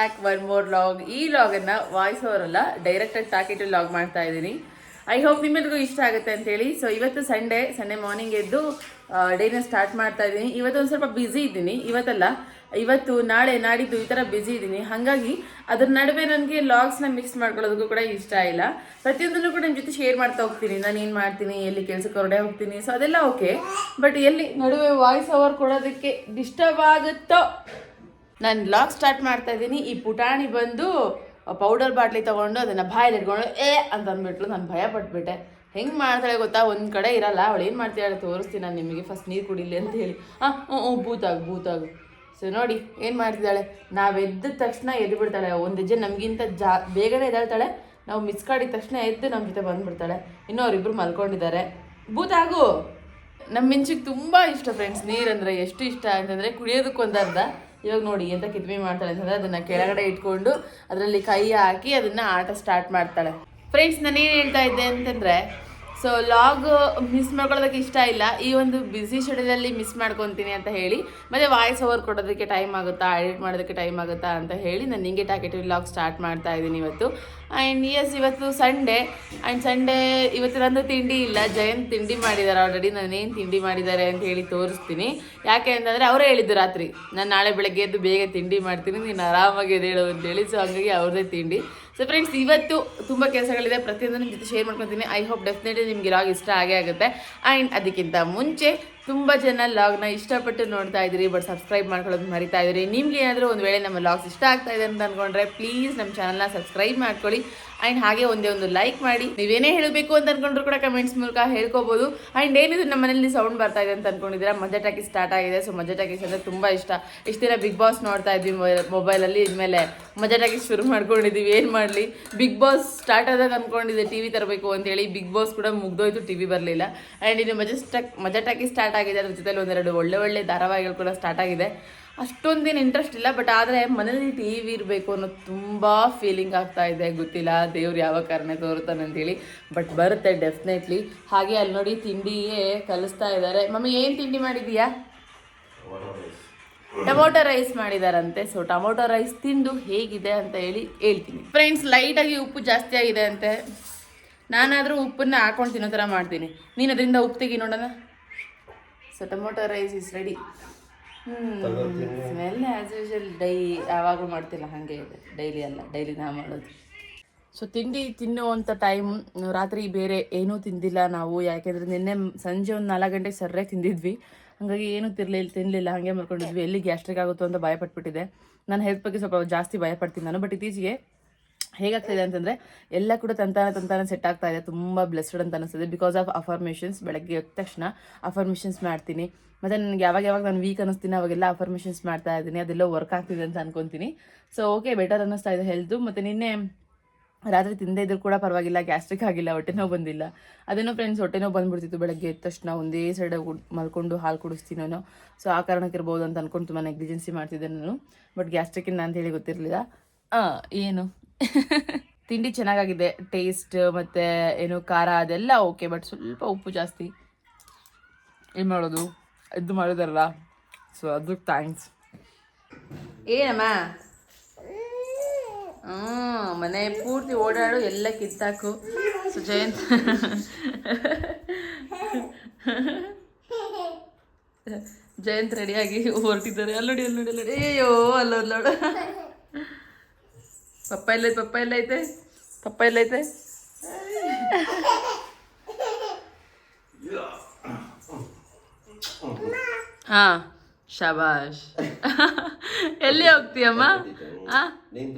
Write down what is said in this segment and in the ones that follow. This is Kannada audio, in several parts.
ಬ್ಯಾಕ್ ಒನ್ ಮೋರ್ ಲಾಗ್ ಈ ಲಾಗನ್ನು ವಾಯ್ಸ್ ಓವರಲ್ಲ ಡೈರೆಕ್ಟಾಗಿ ಪ್ಯಾಕೆಟ್ ಲಾಗ್ ಮಾಡ್ತಾ ಇದ್ದೀನಿ. ಐ ಹೋಪ್ ನಿಮ್ಮೆಲ್ರಿಗೂ ಇಷ್ಟ ಆಗುತ್ತೆ ಅಂತೇಳಿ ಸೊ ಇವತ್ತು ಸಂಡೇ ಸಂಡೇ ಮಾರ್ನಿಂಗ್ ಎದ್ದು ಡೇನ ಸ್ಟಾರ್ಟ್ ಮಾಡ್ತಾ ಇದ್ದೀನಿ. ಇವತ್ತು ಒಂದು ಸ್ವಲ್ಪ ಬ್ಯುಸಿ ಇದ್ದೀನಿ. ಇವತ್ತಲ್ಲ, ಇವತ್ತು ನಾಳೆ ನಾಡಿದ್ದು ಈ ಥರ ಬ್ಯುಸಿ ಇದ್ದೀನಿ. ಹಾಗಾಗಿ ಅದ್ರ ನಡುವೆ ನನಗೆ ಲಾಗ್ಸ್ನ ಮಿಕ್ಸ್ ಮಾಡ್ಕೊಳ್ಳೋದಕ್ಕೂ ಕೂಡ ಇಷ್ಟ ಇಲ್ಲ. ಪ್ರತಿಯೊಂದನ್ನು ಕೂಡ ನಿಮ್ಮ ಜೊತೆ ಶೇರ್ ಮಾಡ್ತಾ ಹೋಗ್ತೀನಿ. ನಾನು ಏನು ಮಾಡ್ತೀನಿ, ಎಲ್ಲಿ ಕೆಲಸಕ್ಕೆ ಹೊರಡೆ ಹೋಗ್ತೀನಿ. ಸೊ ಅದೆಲ್ಲ ಓಕೆ ಬಟ್ ಎಲ್ಲಿ ನಡುವೆ ವಾಯ್ಸ್ ಓವರ್ ಕೊಡೋದಕ್ಕೆ ಡಿಸ್ಟರ್ಬ್ ಆಗುತ್ತೋ? ನಾನು ಲಾಗ್ ಸ್ಟಾರ್ಟ್ ಮಾಡ್ತಾ ಇದ್ದೀನಿ ಈ ಪುಟಾಣಿ ಬಂದು ಪೌಡರ್ ಬಾಟ್ಲಿ ತೊಗೊಂಡು ಅದನ್ನು ಬಾಯಲ್ಲಿ ಇಟ್ಕೊಂಡು, ಏ ಅಂತ ಅಂದ್ಬಿಟ್ಲು. ನಾನು ಭಯ ಪಟ್ಬಿಟ್ಟೆ. ಹೆಂಗೆ ಮಾಡ್ತಾಳೆ ಗೊತ್ತಾ? ಒಂದು ಕಡೆ ಇರಲ್ಲ. ಅವಳು ಏನು ಮಾಡ್ತಾಳೆ ತೋರಿಸ್ತೀನಿ ನಾನು ನಿಮಗೆ. ಫಸ್ಟ್ ನೀರು ಕುಡಿಲಿ ಅಂತ ಹೇಳಿ. ಹಾಂ ಹ್ಞೂ ಹ್ಞೂ ಬೂತಾಗು ಬೂತಾಗು ಸೊ ನೋಡಿ, ಏನು ಮಾಡ್ತಿದ್ದಾಳೆ? ನಾವು ಎದ್ದ ತಕ್ಷಣ ಎದ್ದು ಬಿಡ್ತಾಳೆ. ಒಂದು ಹೆಜ್ಜೆ ನಮಗಿಂತ ಜಾ, ಬೇಗನೆ ಎದ್ದಾಳ್ತಾಳೆ. ನಾವು ಮಿಸ್ ಕಾಡಿದ ತಕ್ಷಣ ಎದ್ದು ನಮ್ಮ ಜೊತೆ ಬಂದುಬಿಡ್ತಾಳೆ. ಇನ್ನೂ ಅವರಿಬ್ಬರು ಮಲ್ಕೊಂಡಿದ್ದಾರೆ. ಬೂತಾಗು ನಮ್ಮ ಮಿಂಚಿಗೆ ತುಂಬ ಇಷ್ಟ ಫ್ರೆಂಡ್ಸ್ ನೀರಂದ್ರೆ ಎಷ್ಟು ಇಷ್ಟ ಅಂತಂದರೆ ಕುಡಿಯೋದಕ್ಕೆ ಒಂದು ಅರ್ಧ. ಇವಾಗ ನೋಡಿ ಎಂತ ಕಿತ್ಮಿ ಮಾಡ್ತಾಳೆ ಅಂತಂದರೆ ಅದನ್ನ ಕೆಳಗಡೆ ಇಟ್ಕೊಂಡು ಅದರಲ್ಲಿ ಕೈ ಹಾಕಿ ಅದನ್ನ ಆಟ ಸ್ಟಾರ್ಟ್ ಮಾಡ್ತಾಳೆ. ಫ್ರೆಂಡ್ಸ್ ನಾನು ಏನು ಹೇಳ್ತಾ ಇದ್ದೆ ಅಂತಂದರೆ ಸೊ ಲಾಗ್ ಮಿಸ್ ಮಾಡ್ಕೊಳ್ಳೋದಕ್ಕೆ ಇಷ್ಟ ಇಲ್ಲ. ಈ ಒಂದು ಬ್ಯುಸಿ ಶೆಡ್ಯೂಲಲ್ಲಿ ಮಿಸ್ ಮಾಡ್ಕೊತೀನಿ ಅಂತ ಹೇಳಿ, ಮತ್ತು ವಾಯ್ಸ್ ಓವರ್ ಕೊಡೋದಕ್ಕೆ ಟೈಮ್ ಆಗುತ್ತಾ ಎಡಿಟ್ ಮಾಡೋದಕ್ಕೆ ಟೈಮ್ ಆಗುತ್ತಾ ಅಂತ ಹೇಳಿ ನಾನು ನಿಂಗೆ ಟಾಕೆಟಿವ್ ಲಾಗ್ ಸ್ಟಾರ್ಟ್ ಮಾಡ್ತಾ ಇದ್ದೀನಿ ಇವತ್ತು. ಆ್ಯಂಡ್ ಎಸ್ ಇವತ್ತು ಸಂಡೇ ಆ್ಯಂಡ್ ಸಂಡೇ ಇವತ್ತು ನಂದು ತಿಂಡಿ ಇಲ್ಲ. ಜಯಂತ್ ತಿಂಡಿ ಮಾಡಿದ್ದಾರೆ ಆಲ್ರೆಡಿ ನಾನೇನು ತಿಂಡಿ ಮಾಡಿದ್ದಾರೆ ಅಂತ ಹೇಳಿ ತೋರಿಸ್ತೀನಿ. ಯಾಕೆ ಅಂತಂದರೆ ಅವರೇ ಹೇಳಿದ್ದು ರಾತ್ರಿ. ನಾನು ನಾಳೆ ಬೆಳಗ್ಗೆ ಎದ್ದು ಬೇಗ ತಿಂಡಿ ಮಾಡ್ತೀನಿ. ನೀನು ಆರಾಮಾಗಿ ಎದ್ದೇಳು ಅಂತೇಳಿ ಸೊ ಹಂಗಾಗಿ ಅವ್ರದ್ದೇ ತಿಂಡಿ. ಸೊ ಫ್ರೆಂಡ್ಸ್ ಇವತ್ತು ತುಂಬ ಕೆಲಸಗಳಿದೆ. ಪ್ರತಿಯೊಂದು ನಿಮ್ಮ ಜೊತೆ ಶೇರ್ ಮಾಡ್ಕೊತೀನಿ. ಐ ಹೋಪ್ ಡೆಫಿನೆಟ್ಲಿ ನಿಮಗೆ ಲಾಗ್ ಇಷ್ಟ ಆಗೇ ಆಗುತ್ತೆ. ಆ್ಯಂಡ್ ಅದಕ್ಕಿಂತ ಮುಂಚೆ ತುಂಬ ಜನ ಲಾಗ್ನ ಇಷ್ಟಪಟ್ಟು ನೋಡ್ತಾ ಇದ್ದೀರಿ ಬಟ್ ಸಬ್ಸ್ಕ್ರೈಬ್ ಮಾಡ್ಕೊಳ್ಳೋದು ಮರಿತಾ ಇದ್ದೀರಿ. ನಿಮ್ಗೆ ಏನಾದರೂ ಒಂದು ವೇಳೆ ನಮ್ಮ ಲಾಗ್ಸ್ ಇಷ್ಟ ಆಗ್ತಾ ಇದೆ ಅಂತ ಅಂದ್ಕೊಂಡ್ರೆ ಪ್ಲೀಸ್ ನಮ್ಮ ಚಾನಲ್ನ ಸಬ್ಸ್ಕ್ರೈಬ್ ಮಾಡ್ಕೊಳ್ಳಿ. ಆ್ಯಂಡ್ ಹಾಗೆ ಒಂದೇ ಒಂದು ಲೈಕ್ ಮಾಡಿ. ನೀವೇನೇ ಹೇಳಬೇಕು ಅಂತ ಅನ್ಕೊಂಡ್ರು ಕೂಡ ಕಮೆಂಟ್ಸ್ ಮೂಲಕ ಹೇಳ್ಕೋಬಹುದು ಆ್ಯಂಡ್ ಏನಿದು ನಮ್ಮ ಮನೇಲಿ ಸೌಂಡ್ ಬರ್ತಾ ಇದೆ ಅಂತ ಅನ್ಕೊಂಡಿದ್ದೀರಾ? ಮಜಾ ಟಾಕಿ ಸ್ಟಾರ್ಟ್ ಆಗಿದೆ. ಸೊ ಮಜಾ ಟಾಕೀಸ್ ಅಂದರೆ ತುಂಬ ಇಷ್ಟ. ಇಷ್ಟು ದಿನ ಬಿಗ್ ಬಾಸ್ ನೋಡ್ತಾ ಇದ್ವಿ ಮೊಬೈಲಲ್ಲಿ ಇದ್ಮೇಲೆ ಮಜಾ ಟಾಕೀಸ್ ಶುರು ಮಾಡ್ಕೊಂಡಿದ್ದೀವಿ. ಏನು ಮಾಡಲಿ? ಬಿಗ್ ಬಾಸ್ ಸ್ಟಾರ್ಟ್ ಆದಾಗ ಅಂದ್ಕೊಂಡಿದ್ದೆ ಟಿ ವಿ ತರಬೇಕು ಅಂತೇಳಿ ಬಿಗ್ ಬಾಸ್ ಕೂಡ ಮುಗ್ದೋಯ್ತು ಟಿ ವಿ ಬರಲಿಲ್ಲ. ಆ್ಯಂಡ್ ಇದು ಮಜಾ ಮಜಾ ಟಾಕಿ ಸ್ಟಾರ್ಟ್ ಆಗಿದೆ. ಅದ್ರ ಜೊತೆಲಿ ಒಂದೆರಡು ಒಳ್ಳೆ ಒಳ್ಳೆ ಧಾರಾವಾಹಿಗಳು ಕೂಡ ಸ್ಟಾರ್ಟ್ ಆಗಿದೆ. ಅಷ್ಟೊಂದೇನು ಇಂಟ್ರೆಸ್ಟ್ ಇಲ್ಲ ಬಟ್ ಆದರೆ ಮನೇಲಿ ಟಿ ವಿ ಇರಬೇಕು ಅನ್ನೋ ತುಂಬ ಫೀಲಿಂಗ್ ಆಗ್ತಾ ಇದೆ. ಗೊತ್ತಿಲ್ಲ ದೇವ್ರು ಯಾವ ಕಾರಣ ತೋರುತ್ತಾನೆ ಅಂತೇಳಿ ಬಟ್ ಬರುತ್ತೆ ಡೆಫಿನೆಟ್ಲಿ ಹಾಗೆ ಅಲ್ಲಿ ನೋಡಿ ತಿಂಡಿಯೇ ಕಲಿಸ್ತಾ ಇದ್ದಾರೆ ಮಮ್ಮಿ ಏನು ತಿಂಡಿ ಮಾಡಿದೀಯಾ ಟೊಮೊಟೊ ರೈಸ್. ಮಾಡಿದಾರಂತೆ. ಸೊ ಟೊಮೊಟೊ ರೈಸ್ ತಿಂದು ಹೇಗಿದೆ ಅಂತ ಹೇಳಿ ಹೇಳ್ತೀನಿ. ಫ್ರೆಂಡ್ಸ್ ಲೈಟಾಗಿ ಉಪ್ಪು ಜಾಸ್ತಿ ಆಗಿದೆ ಅಂತೆ. ನಾನಾದರೂ ಉಪ್ಪನ್ನ ಹಾಕೊಂಡು ತಿನ್ನೋ ಥರ ಮಾಡ್ತೀನಿ. ನೀನು ಅದರಿಂದ ಉಪ್ಪು ತೆಗಿ ನೋಡೋಣ? So tomato rice is ready smell as usual dye ಯಾವಾಗಲೂ ಮಾಡ್ತಿಲ್ಲ ಹಾಗೆ ಇದೆ. ಡೈಲಿ ಅಲ್ಲ ಡೈಲಿ ನಾ ಮಾಡೋದು. ಸೊ ತಿಂಡಿ ತಿನ್ನುವಂಥ ಟೈಮ್ ರಾತ್ರಿ ಬೇರೆ ಏನೂ ತಿಂದಿಲ್ಲ ನಾವು. ಯಾಕೆಂದ್ರೆ ನಿನ್ನೆ ಸಂಜೆ ಒಂದು ನಾಲ್ಕು ಗಂಟೆಗೆ ಸರ್ರೆ ತಿಂದಿದ್ವಿ. ಹಾಗಾಗಿ ಏನೂ ತಿರ್ಲಿಲ್ಲ ತಿನ್ನಲಿಲ್ಲ ಹಾಗೆ ಮಾಡ್ಕೊಂಡಿದ್ವಿ ಎಲ್ಲಿ ಗ್ಯಾಸ್ಟ್ರಿಕ್ ಆಗುತ್ತೋ ಅಂತ ಭಯಪಟ್ಬಿಟ್ಟಿದೆ ನಾನು ಹೆಲ್ತ್ ಬಗ್ಗೆ ಸ್ವಲ್ಪ ಜಾಸ್ತಿ ಭಯಪಡ್ತೀನಿ ನಾನು ಬಟ್ ಇತ್ತೀಚೆಗೆ ಹೇಗಾಗ್ತಾ ಅಂತಂದರೆ ಎಲ್ಲ ಕೂಡ ತಂತಾನ ತಂತಾನ ಸೆಟ್ ಆಗ್ತಾ ಇದೆ. ತುಂಬ ಬ್ಲೆಸ್ಡ್ ಅಂತ ಅನಿಸ್ತಿದೆ. ಬಿಕಾಸ್ ಆಫ್ ಅಫರ್ಮೇಷನ್ಸ್ ಬೆಳಗ್ಗೆ ಎದ್ದ ತಕ್ಷಣ ಅಫರ್ಮೇಷನ್ಸ್ ಮಾಡ್ತೀನಿ. ಮತ್ತು ನನಗೆ ಯಾವಾಗ ಯಾವಾಗ ನಾನು ವೀಕ್ ಅನಿಸ್ತೀನಿ ಅವಾಗೆಲ್ಲ ಅಫರ್ಮೇಷನ್ಸ್ ಮಾಡ್ತಾ ಇದ್ದೀನಿ. ಅದೆಲ್ಲ ವರ್ಕ್ ಆಗ್ತಿದೆ ಅಂತ ಅನ್ಕೊತೀನಿ. ಸೊ ಓಕೆ ಬೆಟರ್ ಅನ್ನಿಸ್ತಾ ಇದೆ ಹೆಲ್ತು ಮತ್ತು ನಿನ್ನೆ ರಾತ್ರಿ ತಿಂದೇ ಇದ್ರೂ ಕೂಡ ಪರವಾಗಿಲ್ಲ ಗ್ಯಾಸ್ಟ್ರಿಕ್ ಆಗಿಲ್ಲ ಹೊಟ್ಟೆ ನೋವು ಬಂದಿಲ್ಲ. ಅದೇನೋ ಫ್ರೆಂಡ್ಸ್ ಹೊಟ್ಟೆ ನೋವು ಬಂದ್ಬಿಡ್ತಿತ್ತು ಬೆಳಗ್ಗೆ ಎದ್ದ ತಕ್ಷಣ. ಒಂದೇ ಸೈಡ್ ಮಲ್ಕೊಂಡು ಹಾಲು ಕುಡಿಸ್ತೀನಿ ನಾನು. ಸೊ ಆ ಕಾರಣಕ್ಕೆ ಇರ್ಬೋದು ಅಂತ ಅನ್ಕೊಂಡು ತುಂಬಾ ನೆಗ್ಲಿಜೆನ್ಸಿ ಮಾಡ್ತಿದ್ದೆ ನಾನು. ಬಟ್ ಗ್ಯಾಸ್ಟ್ರಿಕ್ ಇಂದ ಅಂತ ಹೇಳಿ ಗೊತ್ತಿರಲಿಲ್ಲ. ಏನು? ತಿಂಡಿ ಚೆನ್ನಾಗಾಗಿದೆ. ಟೇಸ್ಟ್ ಮತ್ತು ಏನು ಖಾರ ಅದೆಲ್ಲ ಓಕೆ ಬಟ್ ಸ್ವಲ್ಪ ಉಪ್ಪು ಜಾಸ್ತಿ. ಏನು ಮಾಡೋದು? ಇದು ಮಾಡಿದಾರಲ್ಲ. ಸೊ ಅದಕ್ಕೆ ಥ್ಯಾಂಕ್ಸ್ ಏನಮ್ಮ? ಹ್ಞೂ ಮನೆ ಪೂರ್ತಿ ಓಡಾಡು, ಎಲ್ಲ ಕಿತ್ತಾಕು. ಸೊ ಜಯಂತ್ ಜಯಂತ್ ರೆಡಿಯಾಗಿ ಹೊರಟಿದ್ದಾರೆ. ಅಲ್ಲೋಡಿ ಅಲ್ಲೋಡಿ ಅಲ್ಲೋಡಿ. ಅಯ್ಯೋ ಅಲ್ಲೋಡ್ ನೋಡು ಪಪ್ಪ ಎಲ್ಲ ಪಪ್ಪ ಎಲ್ಲ ಐತೆ ಪಪ್ಪ ಎಲ್ಲ ಐತೆ ಹಾ ಶಬಾಷ್. ಎಲ್ಲಿ ಹೋಗ್ತೀಯಮ್ಮ? ಹಾ